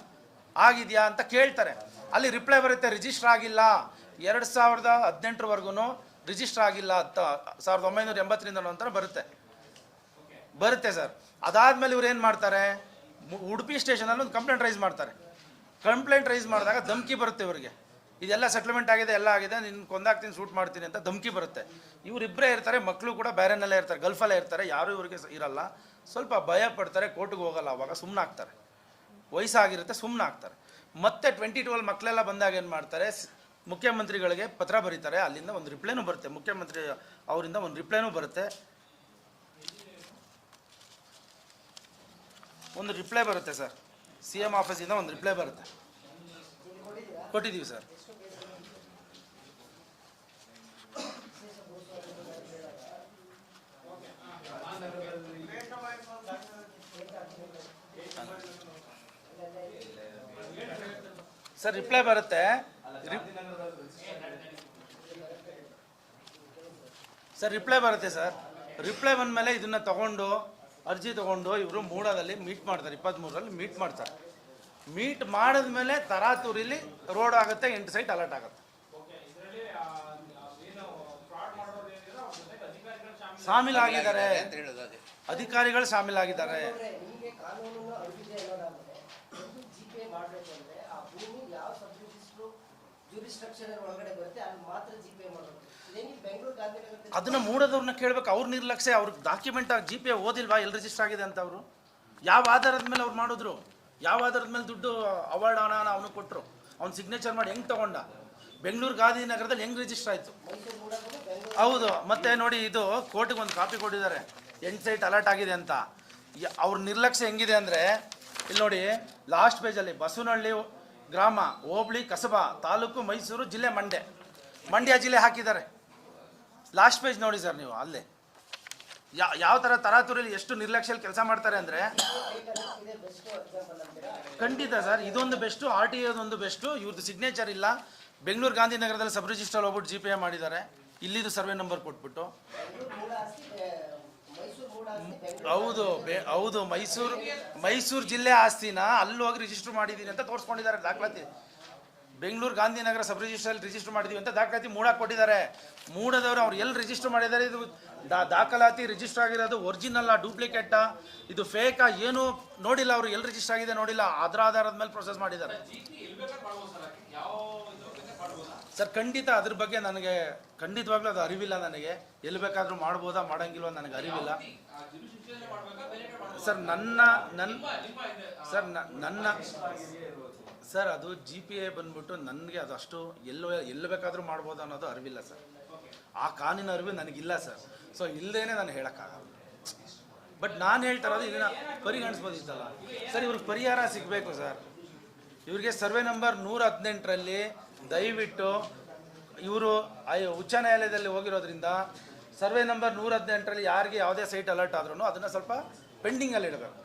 ಆಗಿದೆಯಾ? ಅಂತ ಕೇಳ್ತಾರೆ. ಅಲ್ಲಿ ರಿಪ್ಲೈ ಬರುತ್ತೆ ರಿಜಿಸ್ಟರ್ ಆಗಿಲ್ಲ. ಎರಡು ಸಾವಿರದ ಹದಿನೆಂಟರವರೆಗೂ ರಿಜಿಸ್ಟರ್ ಆಗಿಲ್ಲ ಅಂತ, ಸಾವಿರದ ಒಂಬೈನೂರ ಎಂಬತ್ತರಿಂದ ನಂತರ ಬರುತ್ತೆ. ಬರುತ್ತೆ ಸರ್. ಅದಾದ್ಮೇಲೆ ಇವ್ರು ಏನು ಮಾಡ್ತಾರೆ? ಉಡುಪಿ ಸ್ಟೇಷನಲ್ಲಿ ಒಂದು ಕಂಪ್ಲೇಂಟ್ ರೈಸ್ ಮಾಡ್ತಾರೆ. ಕಂಪ್ಲೇಂಟ್ ರೈಸ್ ಮಾಡಿದಾಗ ಧಮಕಿ ಬರುತ್ತೆ ಇವರಿಗೆ. ಇದೆಲ್ಲ ಸೆಟ್ಲ್ಮೆಂಟ್ ಆಗಿದೆ, ಎಲ್ಲ ಆಗಿದೆ ನಿನ್ನ ಕೊಂದಾಗ್ತೀನಿ ಶೂಟ್ ಮಾಡ್ತೀನಿ ಅಂತ ಧಮಕಿ ಬರುತ್ತೆ. ಇವರಿಬ್ಬರೇ ಇರ್ತಾರೆ ಮಕ್ಕಳು ಕೂಡ ಬೇರೆನಲ್ಲೇ ಇರ್ತಾರೆ, ಗಲ್ಫಲ್ಲೇ ಇರ್ತಾರೆ, ಯಾರೂ ಇವರಿಗೆ ಇರಲ್ಲ. ಸ್ವಲ್ಪ ಭಯ ಪಡ್ತಾರೆ ಕೋರ್ಟ್ಗೆ ಹೋಗಲ್ಲ ಅವಾಗ ಸುಮ್ಮನಾಗ್ತಾರೆ ವಯಸ್ಸಾಗಿರುತ್ತೆ ಸುಮ್ಮನಾಗ್ತಾರೆ ಮತ್ತೆ ಟ್ವೆಂಟಿ ಟ್ವೆಲ್ ಮಕ್ಕಳೆಲ್ಲ ಬಂದಾಗ ಏನು ಮಾಡ್ತಾರೆ ಮುಖ್ಯಮಂತ್ರಿಗಳಿಗೆ ಪತ್ರ ಬರೀತಾರೆ, ಅಲ್ಲಿಂದ ಒಂದು ರಿಪ್ಲೈನೂ ಬರುತ್ತೆ. ಮುಖ್ಯಮಂತ್ರಿ ಅವರಿಂದ ಒಂದು ರಿಪ್ಲೈನೂ ಬರುತ್ತೆ. ಒಂದು ರಿಪ್ಲೈ ಬರುತ್ತೆ ಸರ್ ಸಿ ಎಂ ಆಫೀಸಿಂದ ಒಂದು ರಿಪ್ಲೈ ಬರುತ್ತೆ. ಕೊಟ್ಟಿದ್ದೀವಿ ಸರ್ ಸರ್ ರಿಪ್ಲೈ ಬರುತ್ತೆ. ಸರ್ ರಿಪ್ಲೈ ಬರುತ್ತೆ ಸರ್. ರಿಪ್ಲೈ ಬಂದ ಮೇಲೆ ಇದನ್ನ ತಗೊಂಡು, ಅರ್ಜಿ ತಗೊಂಡು ಇವರು ಮೂಡದಲ್ಲಿ ಮೀಟ್ ಮಾಡ್ತಾರೆ ಇಪ್ಪತ್ತ್ಮೂರರಲ್ಲಿ ಮೀಟ್ ಮಾಡ್ತಾರೆ. ಮೀಟ್ ಮಾಡಿದ್ಮೇಲೆ ತರಾತೂರಿಲಿ ರೋಡ್ ಆಗುತ್ತೆ, ಎಂಟು ಸೈಟ್ ಅಲರ್ಟ್ ಆಗುತ್ತೆ. ಶಾಮೀಲಾಗಿದ್ದಾರೆ ಅಧಿಕಾರಿಗಳು ಶಾಮೀಲಾಗಿದ್ದಾರೆ ಅಂದ್ರೆ ನಿಮಗೆ ಕಾನೂನು ಅರಿವಿದೆ ಅನ್ನೋದಾದ್ರೆ ಒಂದು ಜಿ ಪಿ ಮಾಡಬೇಕು ಅಂದ್ರೆ ಆ ಭೂಮಿ ಯಾವ ಸಬ್ ರಿಜಿಸ್ಟ್ರು ಜೂರಿಸ್ಟ್ರಕ್ಷನ್ ಒಳಗಡೆ ಬರುತ್ತೆ ಅಲ್ಲಿ ಮಾತ್ರ ಜಿ ಪಿ ಮಾಡಬೇಕು. ಇದೇನು ಬೆಂಗಳೂರು ಗಾಂಧಿನಗರ ಅದನ್ನ ಮೂಡೋದವ್ರನ್ನ ಕೇಳ್ಬೇಕು ಅವ್ರ ನಿರ್ಲಕ್ಷ್ಯ ಅವ್ರಿಗೆ ಡಾಕ್ಯುಮೆಂಟ್ ಜಿ ಪಿ ಓದಿಲ್ವಾ ಎಲ್ಲಿ ರಿಜಿಸ್ಟರ್ ಆಗಿದೆ ಅಂತ ಅವರು? ಯಾವ ಆಧಾರದ ಮೇಲೆ ಅವ್ರು ಮಾಡಿದ್ರು? ಯಾವ ಆಧಾರದ ಮೇಲೆ ದುಡ್ಡು ಅವಾರ್ಡ್ ಹಣ ಅವನು ಕೊಟ್ಟರು ಅವ್ನು ಸಿಗ್ನೇಚರ್ ಮಾಡಿ ಹೆಂಗೆ ತಗೊಂಡ? ಬೆಂಗಳೂರು ಗಾಂಧಿನಗರದಲ್ಲಿ ಹೆಂಗೆ ರಿಜಿಸ್ಟರ್ ಆಯಿತು? ಹೌದು ಮತ್ತೆ ನೋಡಿ ಇದು ಕೋರ್ಟಿಗೆ ಒಂದು ಕಾಪಿ ಕೊಟ್ಟಿದ್ದಾರೆ. ಎಂಟು ಸೈಟ್ ಅಲರ್ಟ್ ಆಗಿದೆ ಅಂತ. ಅವ್ರ ನಿರ್ಲಕ್ಷ್ಯ ಹೆಂಗಿದೆ ಅಂದರೆ ಇಲ್ಲಿ ನೋಡಿ ಲಾಸ್ಟ್ ಪೇಜಲ್ಲಿ ಬಸವನಹಳ್ಳಿ ಗ್ರಾಮ, ಹೋಬಳಿ, ಕಸಬಾ, ತಾಲೂಕು, ಮೈಸೂರು ಜಿಲ್ಲೆ ಮಂಡ್ಯ. ಮಂಡ್ಯ ಜಿಲ್ಲೆ ಹಾಕಿದ್ದಾರೆ. ಲಾಸ್ಟ್ ಪೇಜ್ ನೋಡಿ ಸರ್ ನೀವು, ಅಲ್ಲೇ. ಯಾ, ಯಾವ ಥರ ತರಾತುರಿಯಲ್ಲಿ ಎಷ್ಟು ನಿರ್ಲಕ್ಷ್ಯಲ್ಲಿ ಕೆಲಸ ಮಾಡ್ತಾರೆ ಅಂದರೆ, ಖಂಡಿತ ಸರ್ ಇದೊಂದು ಬೆಸ್ಟು ಆರ್ ಟಿ ಒಂದು ಬೆಸ್ಟು ಇವ್ರದ್ದು ಸಿಗ್ನೇಚರ್ ಇಲ್ಲ. ಬೆಂಗಳೂರು ಗಾಂಧಿನಗರದಲ್ಲಿ ಸಬ್ ರಿಜಿಸ್ಟರ್ ಹೋಗ್ಬಿಟ್ಟು ಜಿ ಪಿ ಎ ಮಾಡಿದ್ದಾರೆ. ಇಲ್ಲಿದು ಸರ್ವೆ ನಂಬರ್ ಕೊಟ್ಬಿಟ್ಟು. ಹೌದು ಹೌದು, ಮೈಸೂರು ಮೈಸೂರು ಜಿಲ್ಲೆ ಆಸ್ತಿನ ಅಲ್ಲಿ ಹೋಗಿ ರಿಜಿಸ್ಟರ್ ಮಾಡಿದ್ದೀನಿ ಅಂತ ತೋರಿಸ್ಕೊಂಡಿದ್ದಾರೆ ದಾಖಲಾತಿ. ಬೆಂಗಳೂರು ಗಾಂಧಿನಗರ ಸಬ್ ರಿಜಿಸ್ಟ್ರಲ್ಲಿ ರಿಜಿಸ್ಟರ್ ಮಾಡಿದೀವಿ ಅಂತ ದಾಖಲಾತಿ ಮೂಡಕ್ಕೆ ಕೊಟ್ಟಿದ್ದಾರೆ. ಮೂಡದವರು ಅವ್ರು ಎಲ್ಲಿ ರಿಜಿಸ್ಟರ್ ಮಾಡಿದ್ದಾರೆ? ಇದು ದಾಖಲಾತಿ ರಿಜಿಸ್ಟರ್ ಆಗಿರೋದು ಒರಿಜಿನಲ್ಲ ಡೂಪ್ಲಿಕೇಟಾ ಇದು ಫೇಕಾ ಏನು ನೋಡಿಲ್ಲ ಅವರು. ಎಲ್ಲಿ ರಿಜಿಸ್ಟರ್ ಆಗಿದೆ ನೋಡಿಲ್ಲ. ಅದರ ಆಧಾರದ ಮೇಲೆ ಪ್ರೊಸೆಸ್ ಮಾಡಿದ್ದಾರೆ. ಸರ್, ಖಂಡಿತ ಅದ್ರ ಬಗ್ಗೆ ನನಗೆ ಖಂಡಿತವಾಗ್ಲೂ ಅದು ಅರಿವಿಲ್ಲ ನನಗೆ. ಎಲ್ಲಿ ಬೇಕಾದರೂ ಮಾಡ್ಬೋದಾ, ಮಾಡಂಗಿಲ್ವ ನನಗೆ ಅರಿವಿಲ್ಲ. ಸರ್, ನನ್ನ ನನ್ನ ಸರ್ ನನ್ನ, ಸರ್, ಅದು ಜಿ ಪಿ ಎ ಬಂದ್ಬಿಟ್ಟು ನನಗೆ ಅದು ಅಷ್ಟು ಎಲ್ಲೋ, ಎಲ್ಲಿ ಬೇಕಾದರೂ ಮಾಡ್ಬೋದು ಅನ್ನೋದು ಅರಿವಿಲ್ಲ ಸರ್. ಆ ಕಾನೂನು ಅರಿವು ನನಗಿಲ್ಲ ಸರ್. ಸೊ ಇಲ್ಲದೇನೆ ನಾನು ಹೇಳೋಕ್ಕಾಗಲ್ಲ. ಬಟ್ ನಾನು ಹೇಳ್ತಾ ಇರೋದು ಇದನ್ನ ಪರಿಗಣಿಸ್ಬೋದಿತ್ತಲ್ಲ. ಸರ್, ಇವ್ರಿಗೆ ಪರಿಹಾರ ಸಿಗಬೇಕು ಸರ್. ಇವ್ರಿಗೆ ಸರ್ವೆ ನಂಬರ್ ನೂರ ಹದಿನೆಂಟರಲ್ಲಿ ದಯವಿಟ್ಟು ಇವರು ಉಚ್ಚ ನ್ಯಾಯಾಲಯದಲ್ಲಿ ಹೋಗಿರೋದ್ರಿಂದ ಸರ್ವೆ ನಂಬರ್ ನೂರ ಹದಿನೆಂಟರಲ್ಲಿ ಯಾರಿಗೆ ಯಾವುದೇ ಸೈಟ್ ಅಲರ್ಟ್ ಆದ್ರೂ ಅದನ್ನು ಸ್ವಲ್ಪ ಪೆಂಡಿಂಗಲ್ಲಿ ಇಡಬೇಕು.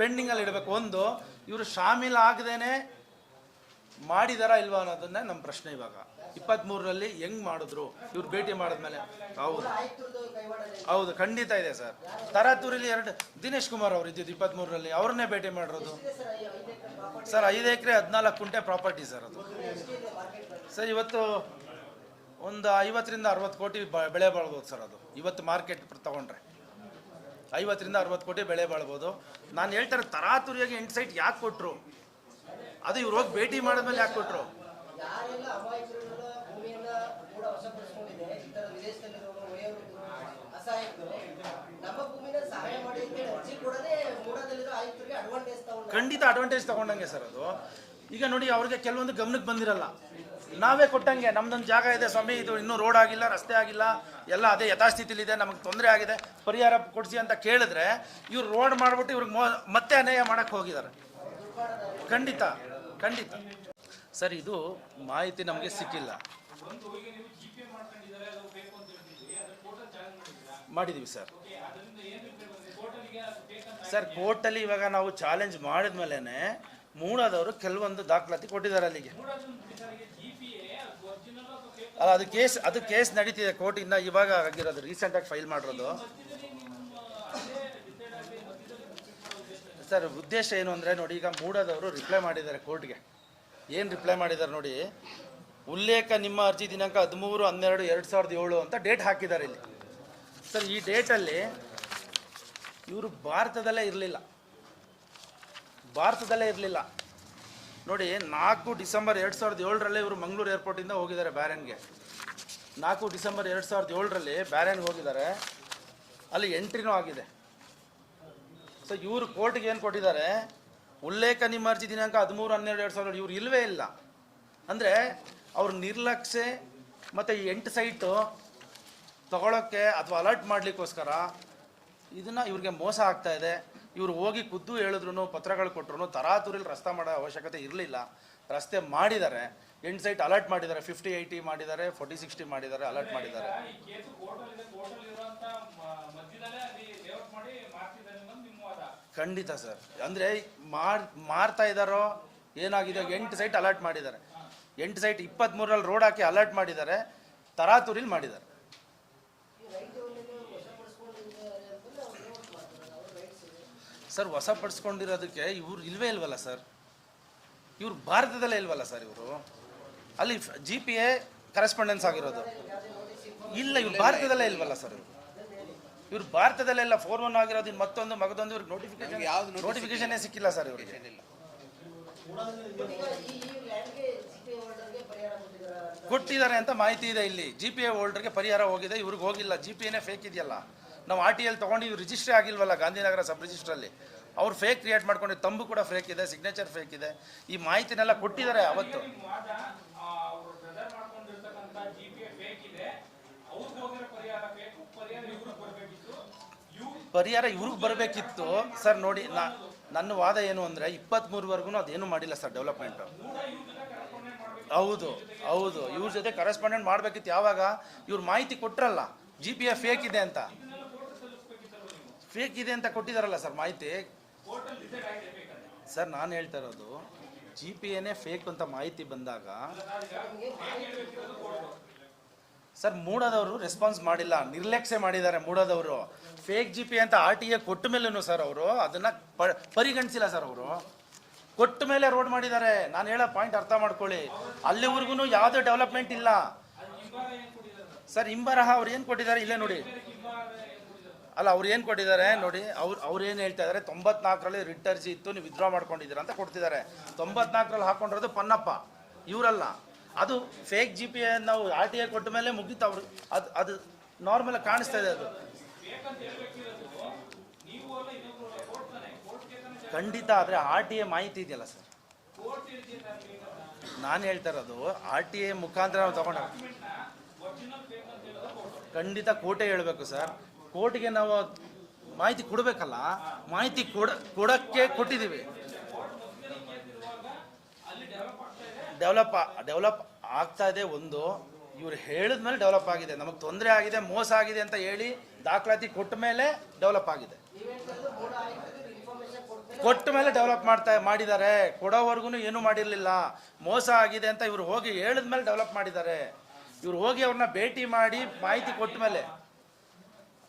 ಪೆಂಡಿಂಗಲ್ಲಿ ಇಡಬೇಕು. ಒಂದು, ಇವರು ಶಾಮೀಲ್ ಆಗದೇನೆ ಮಾಡಿದಾರಾ ಇಲ್ವಾ ಅನ್ನೋದನ್ನೇ ನಮ್ಮ ಪ್ರಶ್ನೆ ಇವಾಗ. ಇಪ್ಪತ್ತ್ಮೂರರಲ್ಲಿ ಹೆಂಗ್ ಮಾಡಿದ್ರು? ಇವ್ರು ಭೇಟಿ ಮಾಡಿದ್ಮೇಲೆ. ಹೌದು. ಹೌದು, ಖಂಡಿತ ಇದೆ ಸರ್. ತರಾತೂರಲ್ಲಿ ಎರಡು, ದಿನೇಶ್ ಕುಮಾರ್ ಅವರು ಇದ್ದಿದ್ದು ಇಪ್ಪತ್ತ್ಮೂರರಲ್ಲಿ ಅವ್ರನ್ನೇ ಭೇಟಿ ಮಾಡಿರೋದು. ಸರ್, ಐದು ಎಕರೆ ಹದಿನಾಲ್ಕು ಕುಂಟೆ ಪ್ರಾಪರ್ಟಿ ಸರ್ ಅದು. ಸರ್, ಇವತ್ತು ಒಂದು ಐವತ್ತರಿಂದ ಅರವತ್ತು ಕೋಟಿ ಬೆಳೆ ಬಾಳ್ಬೋದು ಸರ್ ಅದು. ಇವತ್ತು ಮಾರ್ಕೆಟ್ ತಗೊಂಡ್ರೆ. ಐವತ್ತರಿಂದ ಅರವತ್ತು ಕೋಟಿ ಬೆಳೆ ಬಾಳ್ಬೋದು. ನಾನು ಹೇಳ್ತಾರೆ ತರಾತುರಿಯಾಗಿ ಎಂಟು ಸೈಟ್ ಯಾಕೆ ಕೊಟ್ಟರು ಅದು ಇವ್ರು ಹೋಗಿ ಭೇಟಿ ಮಾಡಿದ್ಮೇಲೆ ಯಾಕೆ ಕೊಟ್ಟರು ವಶಪಡಿಸ್ಕೊಂಡಿದೆ ಈ ತರ ವಿದೇಶದಲ್ಲಿರೋರು ವಯೋವೃದ್ಧರು ಅಸಹಾಯಕರು. ನಮ್ಮ ಭೂಮಿನ ಸಹಾಯ ಮಾಡಿ ಕೊಡದೆ ಮೂಡದಲ್ಲಿರೋ ಆಯುಕ್ತರಿಗೆ ಅಡ್ವಾಂಟೇಜ್ ಖಂಡಿತ ಅಡ್ವಾಂಟೇಜ್ ತಗೊಂಡಂಗೆ ಸರ್ ಅದು. ಈಗ ನೋಡಿ ಅವ್ರಿಗೆ ಕೆಲವೊಂದು ಗಮನಕ್ಕೆ ಬಂದಿರಲ್ಲ. ನಾವೇ ಕೊಟ್ಟಂಗೆ, ನಮ್ದೊಂದು ಜಾಗ ಇದೆ ಸ್ವಾಮಿ, ಇದು ಇನ್ನೂ ರೋಡ್ ಆಗಿಲ್ಲ, ರಸ್ತೆ ಆಗಿಲ್ಲ, ಎಲ್ಲ ಅದೇ ಯಥಾಸ್ಥಿತಿಲಿದೆ ನಮಗೆ ತೊಂದರೆ ಆಗಿದೆ, ಪರಿಹಾರ ಕೊಡಿಸಿ ಅಂತ ಕೇಳಿದ್ರೆ ಇವ್ರು ರೋಡ್ ಮಾಡಿಬಿಟ್ಟು ಇವ್ರಿಗೆ ಮತ್ತೆ ಅನ್ಯಾಯ ಮಾಡಕ್ಕೆ ಹೋಗಿದ್ದಾರೆ. ಖಂಡಿತ ಖಂಡಿತ. ಸರ್ ಇದು ಮಾಹಿತಿ ನಮಗೆ ಸಿಕ್ಕಿಲ್ಲ. ಮಾಡಿದ್ದೀವಿ ಸರ್. ಸರ್, ಕೋರ್ಟಲ್ಲಿ ಇವಾಗ ನಾವು ಚಾಲೆಂಜ್ ಮಾಡಿದ್ಮೇಲೆ ಮೂಡಾದವರು ಕೆಲವೊಂದು ದಾಖಲಾತಿ ಕೊಟ್ಟಿದ್ದಾರೆ ಅಲ್ಲಿಗೆ. ಅಲ್ಲ, ಅದು ಕೇಸ್ ಅದು ಕೇಸ್ ನಡೀತಿದೆ ಕೋರ್ಟಿಂದ, ಇವಾಗ ಆಗಿರೋದು ರೀಸೆಂಟಾಗಿ ಫೈಲ್ ಮಾಡಿರೋದು. ಸರ್, ಉದ್ದೇಶ ಏನು ಅಂದರೆ ನೋಡಿ, ಈಗ ಮೂಡಾದವರು ರಿಪ್ಲೈ ಮಾಡಿದ್ದಾರೆ ಕೋರ್ಟ್ಗೆ. ಏನು ರಿಪ್ಲೈ ಮಾಡಿದ್ದಾರೆ ನೋಡಿ, ಉಲ್ಲೇಖ ನಿಮ್ಮ ಅರ್ಜಿ ದಿನಾಂಕ ಹದಿಮೂರು, ಹನ್ನೆರಡು, ಎರಡು ಸಾವಿರದ ಏಳು ಅಂತ ಡೇಟ್ ಹಾಕಿದ್ದಾರೆ ಇಲ್ಲಿ. ಸರ್, ಈ ಡೇಟಲ್ಲಿ ಇವರು ಭಾರತದಲ್ಲೇ ಇರಲಿಲ್ಲ. ಭಾರತದಲ್ಲೇ ಇರಲಿಲ್ಲ. ನೋಡಿ, ನಾಲ್ಕು ಡಿಸೆಂಬರ್ ಎರಡು ಸಾವಿರದ ಏಳರಲ್ಲೇ ಇವರು ಮಂಗಳೂರು ಏರ್ಪೋರ್ಟಿಂದ ಹೋಗಿದ್ದಾರೆ ಬ್ಯಾರನ್ಗೆ. ನಾಲ್ಕು ಡಿಸೆಂಬರ್ ಎರಡು ಸಾವಿರದ ಏಳರಲ್ಲಿ ಬ್ಯಾರನ್ಗೆ ಹೋಗಿದ್ದಾರೆ. ಅಲ್ಲಿ ಎಂಟ್ರಿನೂ ಆಗಿದೆ. ಸೊ ಇವರು ಕೋರ್ಟ್ಗೆ ಏನು ಕೊಟ್ಟಿದ್ದಾರೆ? ಉಲ್ಲೇಖ ನಿಮ್ಮ ಅರ್ಜಿ ದಿನಾಂಕ ಹದಿಮೂರು ಹನ್ನೆರಡು ಎರಡು ಸಾವಿರದ ಇವ್ರು ಇಲ್ಲವೇ ಇಲ್ಲ. ಅಂದರೆ, ಅವ್ರ ನಿರ್ಲಕ್ಷ್ಯ ಮತ್ತು ಈ ಎಂಟು ಸೈಟು ತಗೊಳ್ಳೋಕ್ಕೆ ಅಥವಾ ಅಲರ್ಟ್ ಮಾಡಲಿಕ್ಕೋಸ್ಕರ ಇದನ್ನು ಇವ್ರಿಗೆ ಮೋಸ ಆಗ್ತಾ ಇದೆ. ಇವರು ಹೋಗಿ ಖುದ್ದು ಹೇಳಿದ್ರು ಪತ್ರಗಳು ಕೊಟ್ಟರು ತರಾತುರಿಲಿ ರಸ್ತೆ ಮಾಡೋ ಅವಶ್ಯಕತೆ ಇರಲಿಲ್ಲ. ರಸ್ತೆ ಮಾಡಿದ್ದಾರೆ. ಎಂಟು ಸೈಟ್ ಅಲರ್ಟ್ ಮಾಡಿದ್ದಾರೆ. ಫಿಫ್ಟಿ ಏಯ್ಟಿ ಮಾಡಿದ್ದಾರೆ ಫೋರ್ಟಿ ಸಿಕ್ಸ್ಟಿ ಮಾಡಿದ್ದಾರೆ ಅಲರ್ಟ್ ಮಾಡಿದ್ದಾರೆ. ಖಂಡಿತ ಸರ್. ಅಂದರೆ ಮಾರ್, ಮಾರ್ತಾ ಏನಾಗಿದೆ, ಎಂಟು ಸೈಟ್ ಅಲರ್ಟ್ ಮಾಡಿದ್ದಾರೆ. ಎಂಟು ಸೈಟ್ ಇಪ್ಪತ್ತ್ಮೂರಲ್ಲಿ ರೋಡ್ ಹಾಕಿ ಅಲರ್ಟ್ ಮಾಡಿದ್ದಾರೆ, ತರಾತುರಿಲಿ ಮಾಡಿದ್ದಾರೆ. ಸರ್ ವಶಪಡಿಸ್ಕೊಂಡಿರೋದಕ್ಕೆ ಇವ್ರು ಇಲ್ವೇ ಇಲ್ವಲ್ಲ ಸರ್? ಇವ್ರು ಭಾರತದಲ್ಲೇ ಇಲ್ವಲ್ಲ ಸರ್ ಇವರು? ಅಲ್ಲಿ ಜಿ ಪಿ ಎ ಕರೆಸ್ಪಾಂಡೆನ್ಸ್ ಆಗಿರೋದು. ಇಲ್ಲ ಇವ್ರು ಭಾರತದಲ್ಲೇ ಇಲ್ವಲ್ಲ ಸರ್ ಇವರು? ಇವ್ರು ಭಾರತದಲ್ಲೇ ಇಲ್ಲ ಫೋರ್ ಒನ್ ಆಗಿರೋದು ಇನ್ನು ಮತ್ತೊಂದು ಮಗದೊಂದು ಇವ್ರಿಗೆ ನೋಟಿಫಿಕೇಶನ್ ಯಾವ್ದು ನೋಟಿಫಿಕೇಶನೇ ಸಿಕ್ಕಿಲ್ಲ ಸರ್ ಇವರಿಗೆ. ಕೊಟ್ಟಿದ್ದಾರೆ ಅಂತ ಮಾಹಿತಿ ಇದೆ ಇಲ್ಲಿ. ಜಿ ಪಿ ಎ ಹೋಲ್ಡರ್ಗೆ ಪರಿಹಾರ ಹೋಗಿದೆ ಇವ್ರಿಗೆ ಹೋಗಿಲ್ಲ. ಜಿ ಪಿ ಎನೇ ಫೇಕ್ ಇದೆಯಲ್ಲ. ನಾವು ಆರ್ ಟಿ ಎಲ್ ತೊಗೊಂಡು ರಿಜಿಸ್ಟ್ರೇ ಆಗಿಲ್ವಲ್ಲ, ಗಾಂಧಿನಗರ ಸಬ್ ರಿಜಿಸ್ಟ್ರಲ್ಲಿ ಅವ್ರು ಫೇಕ್ ಕ್ರಿಯೇಟ್ ಮಾಡ್ಕೊಂಡು ತಂಬು ಕೂಡ ಫೇಕ್ ಇದೆ ಸಿಗ್ನೇಚರ್ ಫೇಕ್ ಇದೆ. ಈ ಮಾಹಿತಿನೆಲ್ಲ ಕೊಟ್ಟಿದ್ದಾರೆ ಅವತ್ತು. ಪರಿಹಾರ ಇವ್ರಿಗೆ ಬರಬೇಕಿತ್ತು. ಸರ್, ನೋಡಿ, ನಾ, ನನ್ನ ವಾದ ಏನು ಅಂದರೆ ಇಪ್ಪತ್ತ್ಮೂರವರೆಗೂ ಅದೇನು ಮಾಡಿಲ್ಲ ಸರ್ ಡೆವಲಪ್ಮೆಂಟು ಹೌದು ಹೌದು. ಇವ್ರ ಜೊತೆ ಕರೆಸ್ಪಾಂಡೆಂಟ್ ಮಾಡಬೇಕಿತ್ತು ಯಾವಾಗ? ಇವ್ರು ಮಾಹಿತಿ ಕೊಟ್ಟರಲ್ಲ ಜಿ ಪಿ ಎಫ್ ಫೇಕ್ ಇದೆ ಅಂತ. ಫೇಕ್ ಇದೆ ಅಂತ ಕೊಟ್ಟಿದ್ದಾರಲ್ಲ ಸರ್ ಮಾಹಿತಿ? ಸರ್ ನಾನು ಹೇಳ್ತಾ ಇರೋದು ಜಿ ಪಿ ಎನೇ ಫೇಕ್ ಅಂತ ಮಾಹಿತಿ ಬಂದಾಗ ಸರ್ ಮೂಡದವರು ರೆಸ್ಪಾನ್ಸ್ ಮಾಡಿಲ್ಲ ನಿರ್ಲಕ್ಷ್ಯ ಮಾಡಿದ್ದಾರೆ ಮೂಡದವರು. ಫೇಕ್ ಜಿ ಪಿ ಅಂತ ಆರ್ ಟಿ ಎ ಕೊಟ್ಟ ಮೇಲೂ ಸರ್ ಅವರು ಅದನ್ನು ಪ- ಪರಿಗಣಿಸಿಲ್ಲ ಸರ್ ಅವರು. ಕೊಟ್ಟ ಮೇಲೆ ರೋಡ್ ಮಾಡಿದ್ದಾರೆ. ನಾನು ಹೇಳೋ ಪಾಯಿಂಟ್ ಅರ್ಥ ಮಾಡ್ಕೊಳ್ಳಿ. ಅಲ್ಲಿವರೆಗೂ ಯಾವುದೇ ಡೆವಲಪ್ಮೆಂಟ್ ಇಲ್ಲ. ಸರ್ ಇಂಬರಹ ಅವ್ರು ಏನು ಕೊಟ್ಟಿದ್ದಾರೆ? ಇಲ್ಲೇ ನೋಡಿ. ಅಲ್ಲ, ಅವ್ರು ಏನು ಕೊಟ್ಟಿದ್ದಾರೆ ನೋಡಿ, ಅವ್ರು ಅವ್ರು ಏನು ಹೇಳ್ತಾ ಇದ್ದಾರೆ ತೊಂಬತ್ನಾಲ್ಕರಲ್ಲಿ ರಿಟರ್ಜಿ ಇತ್ತು, ನೀವು ವಿತ್ಡ್ರಾ ಮಾಡ್ಕೊಂಡಿದ್ದೀರಾ ಅಂತ ಕೊಡ್ತಿದ್ದಾರೆ. ತೊಂಬತ್ನಾಲ್ಕರಲ್ಲಿ ಹಾಕೊಂಡಿರೋದು ಪನ್ನಪ್ಪ, ಇವರಲ್ಲ. ಅದು ಫೇಕ್ ಜಿ ಪಿ ನಾವು ಆರ್ ಟಿ ಐ ಕೊಟ್ಟ ಮೇಲೆ ಮುಗೀತು ಅವರು. ಅದು ಅದು ನಾರ್ಮಲ್ ಕಾಣಿಸ್ತಾ ಇದೆ ಅದು. ಖಂಡಿತ ಆದರೆ ಆರ್ ಟಿ ಎ ಮಾಹಿತಿ ಇದೆಯಲ್ಲ ಸರ್? ನಾನು ಹೇಳ್ತಾ ಇರೋದು ಆರ್ ಟಿ ಎ ಮುಖಾಂತರ ನಾವು ತಗೊಂಡ ಖಂಡಿತ ಕೋಟೆ ಹೇಳಬೇಕು ಸರ್. ಕೋರ್ಟ್ಗೆ ನಾವು ಮಾಹಿತಿ ಕೊಡಬೇಕಲ್ಲ, ಮಾಹಿತಿ ಕೊಡ, ಕೊಡಕ್ಕೆ ಕೊಟ್ಟಿದ್ದೀವಿ. ಡೆವಲಪ್ ಡೆವಲಪ್ ಆಗ್ತಾ ಇದೆ ಒಂದು, ಇವ್ರು ಹೇಳಿದ ಮೇಲೆ ಡೆವಲಪ್ ಆಗಿದೆ. ನಮಗೆ ತೊಂದರೆ ಆಗಿದೆ, ಮೋಸ ಆಗಿದೆ ಅಂತ ಹೇಳಿ ದಾಖಲಾತಿ ಕೊಟ್ಟ ಮೇಲೆ ಡೆವಲಪ್ ಆಗಿದೆ. ಕೊಟ್ಟ ಮೇಲೆ ಡೆವಲಪ್ ಮಾಡ್ತಾ, ಮಾಡಿದ್ದಾರೆ. ಕೊಡೋವರೆಗೂ ಏನೂ ಮಾಡಿರಲಿಲ್ಲ. ಮೋಸ ಆಗಿದೆ ಅಂತ ಇವ್ರು ಹೋಗಿ ಹೇಳಿದ ಮೇಲೆ ಡೆವಲಪ್ ಮಾಡಿದ್ದಾರೆ. ಇವ್ರು ಹೋಗಿ ಅವ್ರನ್ನ ಭೇಟಿ ಮಾಡಿ ಮಾಹಿತಿ ಕೊಟ್ಟ ಮೇಲೆ.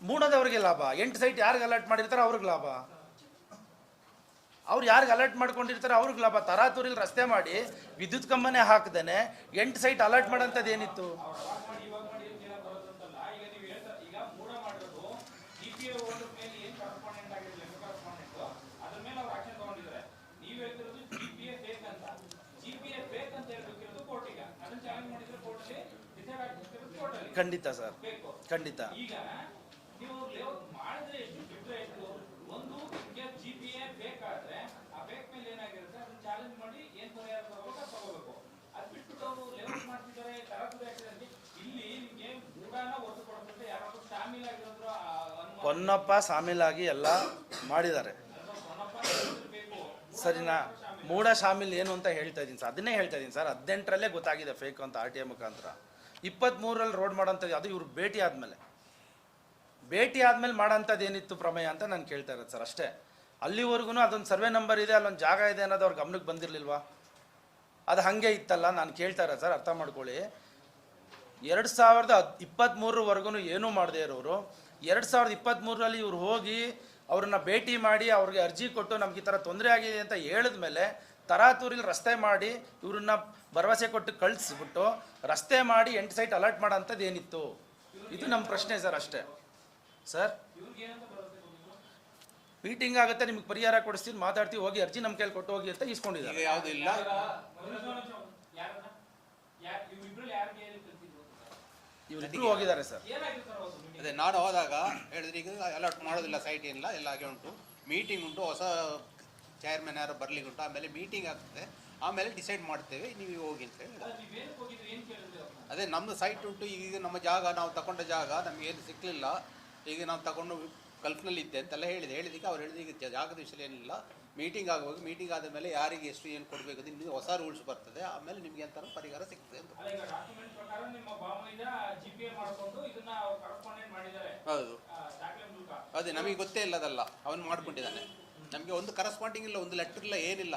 ಮೂಡದವ್ರಿಗೆ ಲಾಭ. ಎಂಟು ಸೈಟ್ ಯಾರಿಗೆ ಅಲರ್ಟ್ ಮಾಡಿರ್ತಾರೆ ಅವ್ರಿಗೆ ಲಾಭ. ಅವ್ರು ಯಾರಿಗೆ ಅಲರ್ಟ್ ಮಾಡ್ಕೊಂಡಿರ್ತಾರೆ ಅವ್ರಿಗೆ ಲಾಭ. ತರಾತೂರಿಲಿ ರಸ್ತೆ ಮಾಡಿ ವಿದ್ಯುತ್ ಕಂಬನೆ ಹಾಕ್ದೇನೆ ಎಂಟು ಸೈಟ್ ಅಲರ್ಟ್ ಮಾಡೋಂಥದ್ದು ಏನಿತ್ತು? ಖಂಡಿತ ಸರ್. ಖಂಡಿತ. ನೀವು ಲೇಔಟ್ ಮಾಡಿದ್ರೆ ಎಷ್ಟು ಬಿಟ್ರೆ ಎಷ್ಟು ಒಂದು ಜಿ ಪಿ ಎ ಬೇಕಾದ್ರೆ, ಆ ಬೇಕ್ ಮೇಲೆ ಏನಾಗಿರುತ್ತೆ? ಅದನ್ನ ಚಾಲೆಂಜ್ ಮಾಡಿ ಏನ್ ಪರಿಹಾರ ತಗೋಬೇಕು ತಗೋಬೇಕು. ಅದ್ ಬಿಟ್ಬಿಟ್ಟು ಅವರು ಲೇಔಟ್ ಮಾಡ್ತಿದ್ದಾರೆ ತರಕುರಿ ಆಕ್ಸಿಡೆಂಟ್ ಇಲ್ಲಿ ನಿಮ್ಗೆ ಮೂಡಾನ ಒತ್ತು ಕೊಡುತ್ತೆ ಯಾರಾದ್ರೂ ಶಾಮೀಲ್ ಆಗಿರೋದ್ರು ಹೊನ್ನಪ್ಪ ಸಾಮೀಲಾಗಿ ಎಲ್ಲ ಮಾಡಿದ್ದಾರೆ. ಸರಿನಾ ಮೂಢ ಶಾಮಿಲ್ ಏನು ಅಂತ ಹೇಳ್ತಾ ಇದ್ದೀನಿ ಸರ್. ಅದನ್ನೇ ಹೇಳ್ತಾ ಇದ್ದೀನಿ ಸರ್. ಹದಿನೆಂಟರಲ್ಲೇ ಗೊತ್ತಾಗಿದೆ ಫೇಕ್ ಅಂತ ಆರ್ ಟಿ ಎ ಮುಖಾಂತರ. ಇಪ್ಪತ್ತ್ಮೂರರಲ್ಲಿ ರೋಡ್ ಮಾಡೋಂಥದ್ದು, ಅದು ಇವ್ರು ಭೇಟಿ ಆದಮೇಲೆ. ಭೇಟಿ ಆದಮೇಲೆ ಮಾಡೋಂಥದ್ದು ಏನಿತ್ತು ಪ್ರಮೇಯ ಅಂತ ನಾನು ಕೇಳ್ತಾ ಇರೋದು ಸರ್, ಅಷ್ಟೇ. ಅಲ್ಲಿವರೆಗೂ ಅದೊಂದು ಸರ್ವೆ ನಂಬರ್ ಇದೆ, ಅಲ್ಲೊಂದು ಜಾಗ ಇದೆ ಅನ್ನೋದು ಅವ್ರ ಗಮನಕ್ಕೆ ಬಂದಿರಲಿಲ್ವಾ? ಅದು ಹಾಗೆ ಇತ್ತಲ್ಲ, ನಾನು ಕೇಳ್ತಾ ಇರೋದು ಸರ್, ಅರ್ಥ ಮಾಡ್ಕೊಳ್ಳಿ. ಎರಡು ಸಾವಿರದ ಇಪ್ಪತ್ತ್ಮೂರವರೆಗೂ ಏನೂ ಮಾಡದೇ ಇರೋರು. ಎರಡು ಸಾವಿರದ ಇಪ್ಪತ್ತ್ಮೂರರಲ್ಲಿ ಇವ್ರು ಹೋಗಿ ಅವ್ರನ್ನ ಭೇಟಿ ಮಾಡಿ ಅವ್ರಿಗೆ ಅರ್ಜಿ ಕೊಟ್ಟು ನಮ್ಗೆ ಈ ಥರ ತೊಂದರೆ ಆಗಿದೆ ಅಂತ ಹೇಳಿದ ಮೇಲೆ ತರಾತೂರಿಲಿ ರಸ್ತೆ ಮಾಡಿ ಇವ್ರನ್ನ ಭರವಸೆ ಕೊಟ್ಟು ಕಳಿಸ್ಬಿಟ್ಟು ರಸ್ತೆ ಮಾಡಿ ಎಂಟು ಸೈಟ್ ಅಲರ್ಟ್ ಮಾಡೋ ಅಂಥದ್ದು ಏನಿತ್ತು? ಇದು ನಮ್ಮ ಪ್ರಶ್ನೆ ಸರ್, ಅಷ್ಟೇ. ಸರ್? ಮೀಟಿಂಗ್ ಆಗುತ್ತೆ ನಿಮ್ಗೆ ಪರಿಹಾರ ಕೊಡಿಸ್ತೀನಿ ಮಾತಾಡ್ತೀವಿ ಹೋಗಿ ಅರ್ಜಿ ನಮ್ಮ ಕೈಲಿ ಕೊಟ್ಟು ಹೋಗಿ ಅಂತ ಇಸ್ಕೊಂಡಿದ್ದಾರೆ ಯಾವುದು ಇಲ್ಲ? ಹೋಗಿದ್ದಾರೆ ಸರ್. ಅದೇ ನಾನು ಹೋದಾಗ ಹೇಳಿದ್ರೆ ಈಗ ಅಲರ್ಟ್ ಮಾಡೋದಿಲ್ಲ ಸೈಟ್ ಏನಿಲ್ಲ ಎಲ್ಲ ಹಾಗೆ ಉಂಟು. ಮೀಟಿಂಗ್ ಉಂಟು ಹೊಸ ಚೇರ್ಮನ್ ಯಾರು ಬರ್ಲಿಕ್ಕೆ ಉಂಟು. ಆಮೇಲೆ ಮೀಟಿಂಗ್ ಆಗ್ತದೆ. ಆಮೇಲೆ ಡಿಸೈಡ್ ಮಾಡ್ತೇವೆ ನೀವು ಹೋಗಿ ಅಂತ ಹೇಳಿ ಅದೇ ನಮ್ಮದು ಸೈಟ್ ಉಂಟು ಈಗ ನಮ್ಮ ಜಾಗ ನಾವು ತಗೊಂಡ ಜಾಗ ನಮಗೇನು ಸಿಕ್ಕಲಿಲ್ಲ ಈಗ ನಾವು ತಗೊಂಡು ಕಲ್ಪನಲ್ಲಿ ಇದ್ದೆ ಅಂತೆಲ್ಲ ಹೇಳಿದೆ. ಹೇಳಿದಕ್ಕೆ ಅವ್ರು ಹೇಳಿದ ಈಗ ಜಾಗದ ವಿಷಯ ಏನಿಲ್ಲ. ಮೀಟಿಂಗ್ ಆಗುವಾಗ ಮೀಟಿಂಗ್ ಆದ ಮೇಲೆ ಯಾರಿಗೆ ಎಷ್ಟು ಏನು ಕೊಡಬೇಕು ಅದು ನಿಮಗೆ ಹೊಸ ರೂಲ್ಸ್ ಬರ್ತದೆ. ಆಮೇಲೆ ನಿಮಗೆ ಅಂತ ಪರಿಹಾರ ಸಿಗ್ತದೆ ಅಂತ. ಅಲ್ಲ ಈಗ ಡಾಕ್ಯುಮೆಂಟ್ ಪ್ರಕಾರ ನಿಮ್ಮ ಬಾಮೈದ ಜಿ ಮಾಡ್ಕೊಂಡು ಇದನ್ನ ಅವ್ರು ಕರೆಸ್ಪಾಂಡೆಂಟ್ ಮಾಡಿದ್ದಾರೆ. ಹೌದು. ಅದೇ ನಮಗೆ ಗೊತ್ತೇ ಇಲ್ಲ ಅದಲ್ಲ. ಅವನು ಮಾಡ್ಕೊಂಡಿದ್ದಾನೆ ನಮಗೆ ಒಂದು ಕರೆಸ್ಪಾಂಡಿಂಗ್ ಇಲ್ಲ ಒಂದು ಲೆಟರ್ ಇಲ್ಲ ಏನಿಲ್ಲ.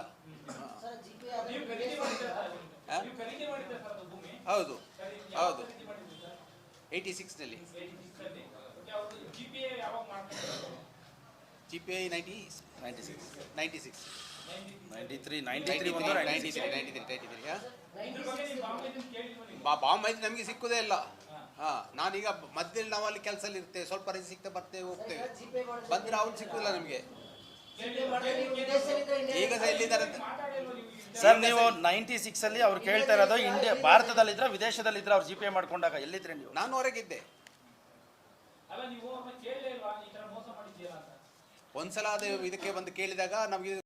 ಹೌದು. ಹೌದು. Eighty ಸಿಕ್ಸ್ನಲ್ಲಿ G P I ninety ninety six ninety six ninety three ninety three ninety ಒಂದು three ninety ninety three ninety three ninety three ಹಾಂ ಇದ್ರ ಬಗ್ಗೆ ನೀವು ಬಾಂಬೆದಿಂದ ಕೇಳಿಲ್ವ ನೀವು ಬಾ ಬಾಂಬ್ ಐದು ನಮಗೆ ಸಿಕ್ಕುದೇ ಇಲ್ಲ. ಹಾ ನಾನೀಗ ಮಧ್ಯದಲ್ಲಿ ನಾವು ಅಲ್ಲಿ ಕೆಲಸಲ್ಲಿ ಇರ್ತೇವೆ. ಸ್ವಲ್ಪ ರಜೆ ಸಿಗ್ತಾ ಬರ್ತೇವೆ ಹೋಗ್ತೇವೆ. ಬಂದರೆ ಅವ್ನು ಸಿಕ್ಕುದಿಲ್ಲ ನಮಗೆ. ಈಗ ಸಹ ಎಲ್ಲಿದ್ದಾರೆ ಅಂತ? ಸರ್ ನೀವು ನೈಂಟಿ ಸಿಕ್ಸ್ ಅಲ್ಲಿ ಅವ್ರು ಕೇಳ್ತಾ ಇರೋದು ಇಂಡಿಯಾ ಭಾರತದಲ್ಲಿದ್ರೆ ವಿದೇಶದಲ್ಲಿದ್ರೆ ಅವ್ರು ಜಿ ಪೇ ಮಾಡ್ಕೊಂಡಾಗ ಎಲ್ಲಿದ್ರೆ ನೀವು? ನಾನು ಹೊರಗಿದ್ದೆ. ಒಂದ್ಸಲ ಅದು ಇದಕ್ಕೆ ಬಂದು ಕೇಳಿದಾಗ ನಮಗೆ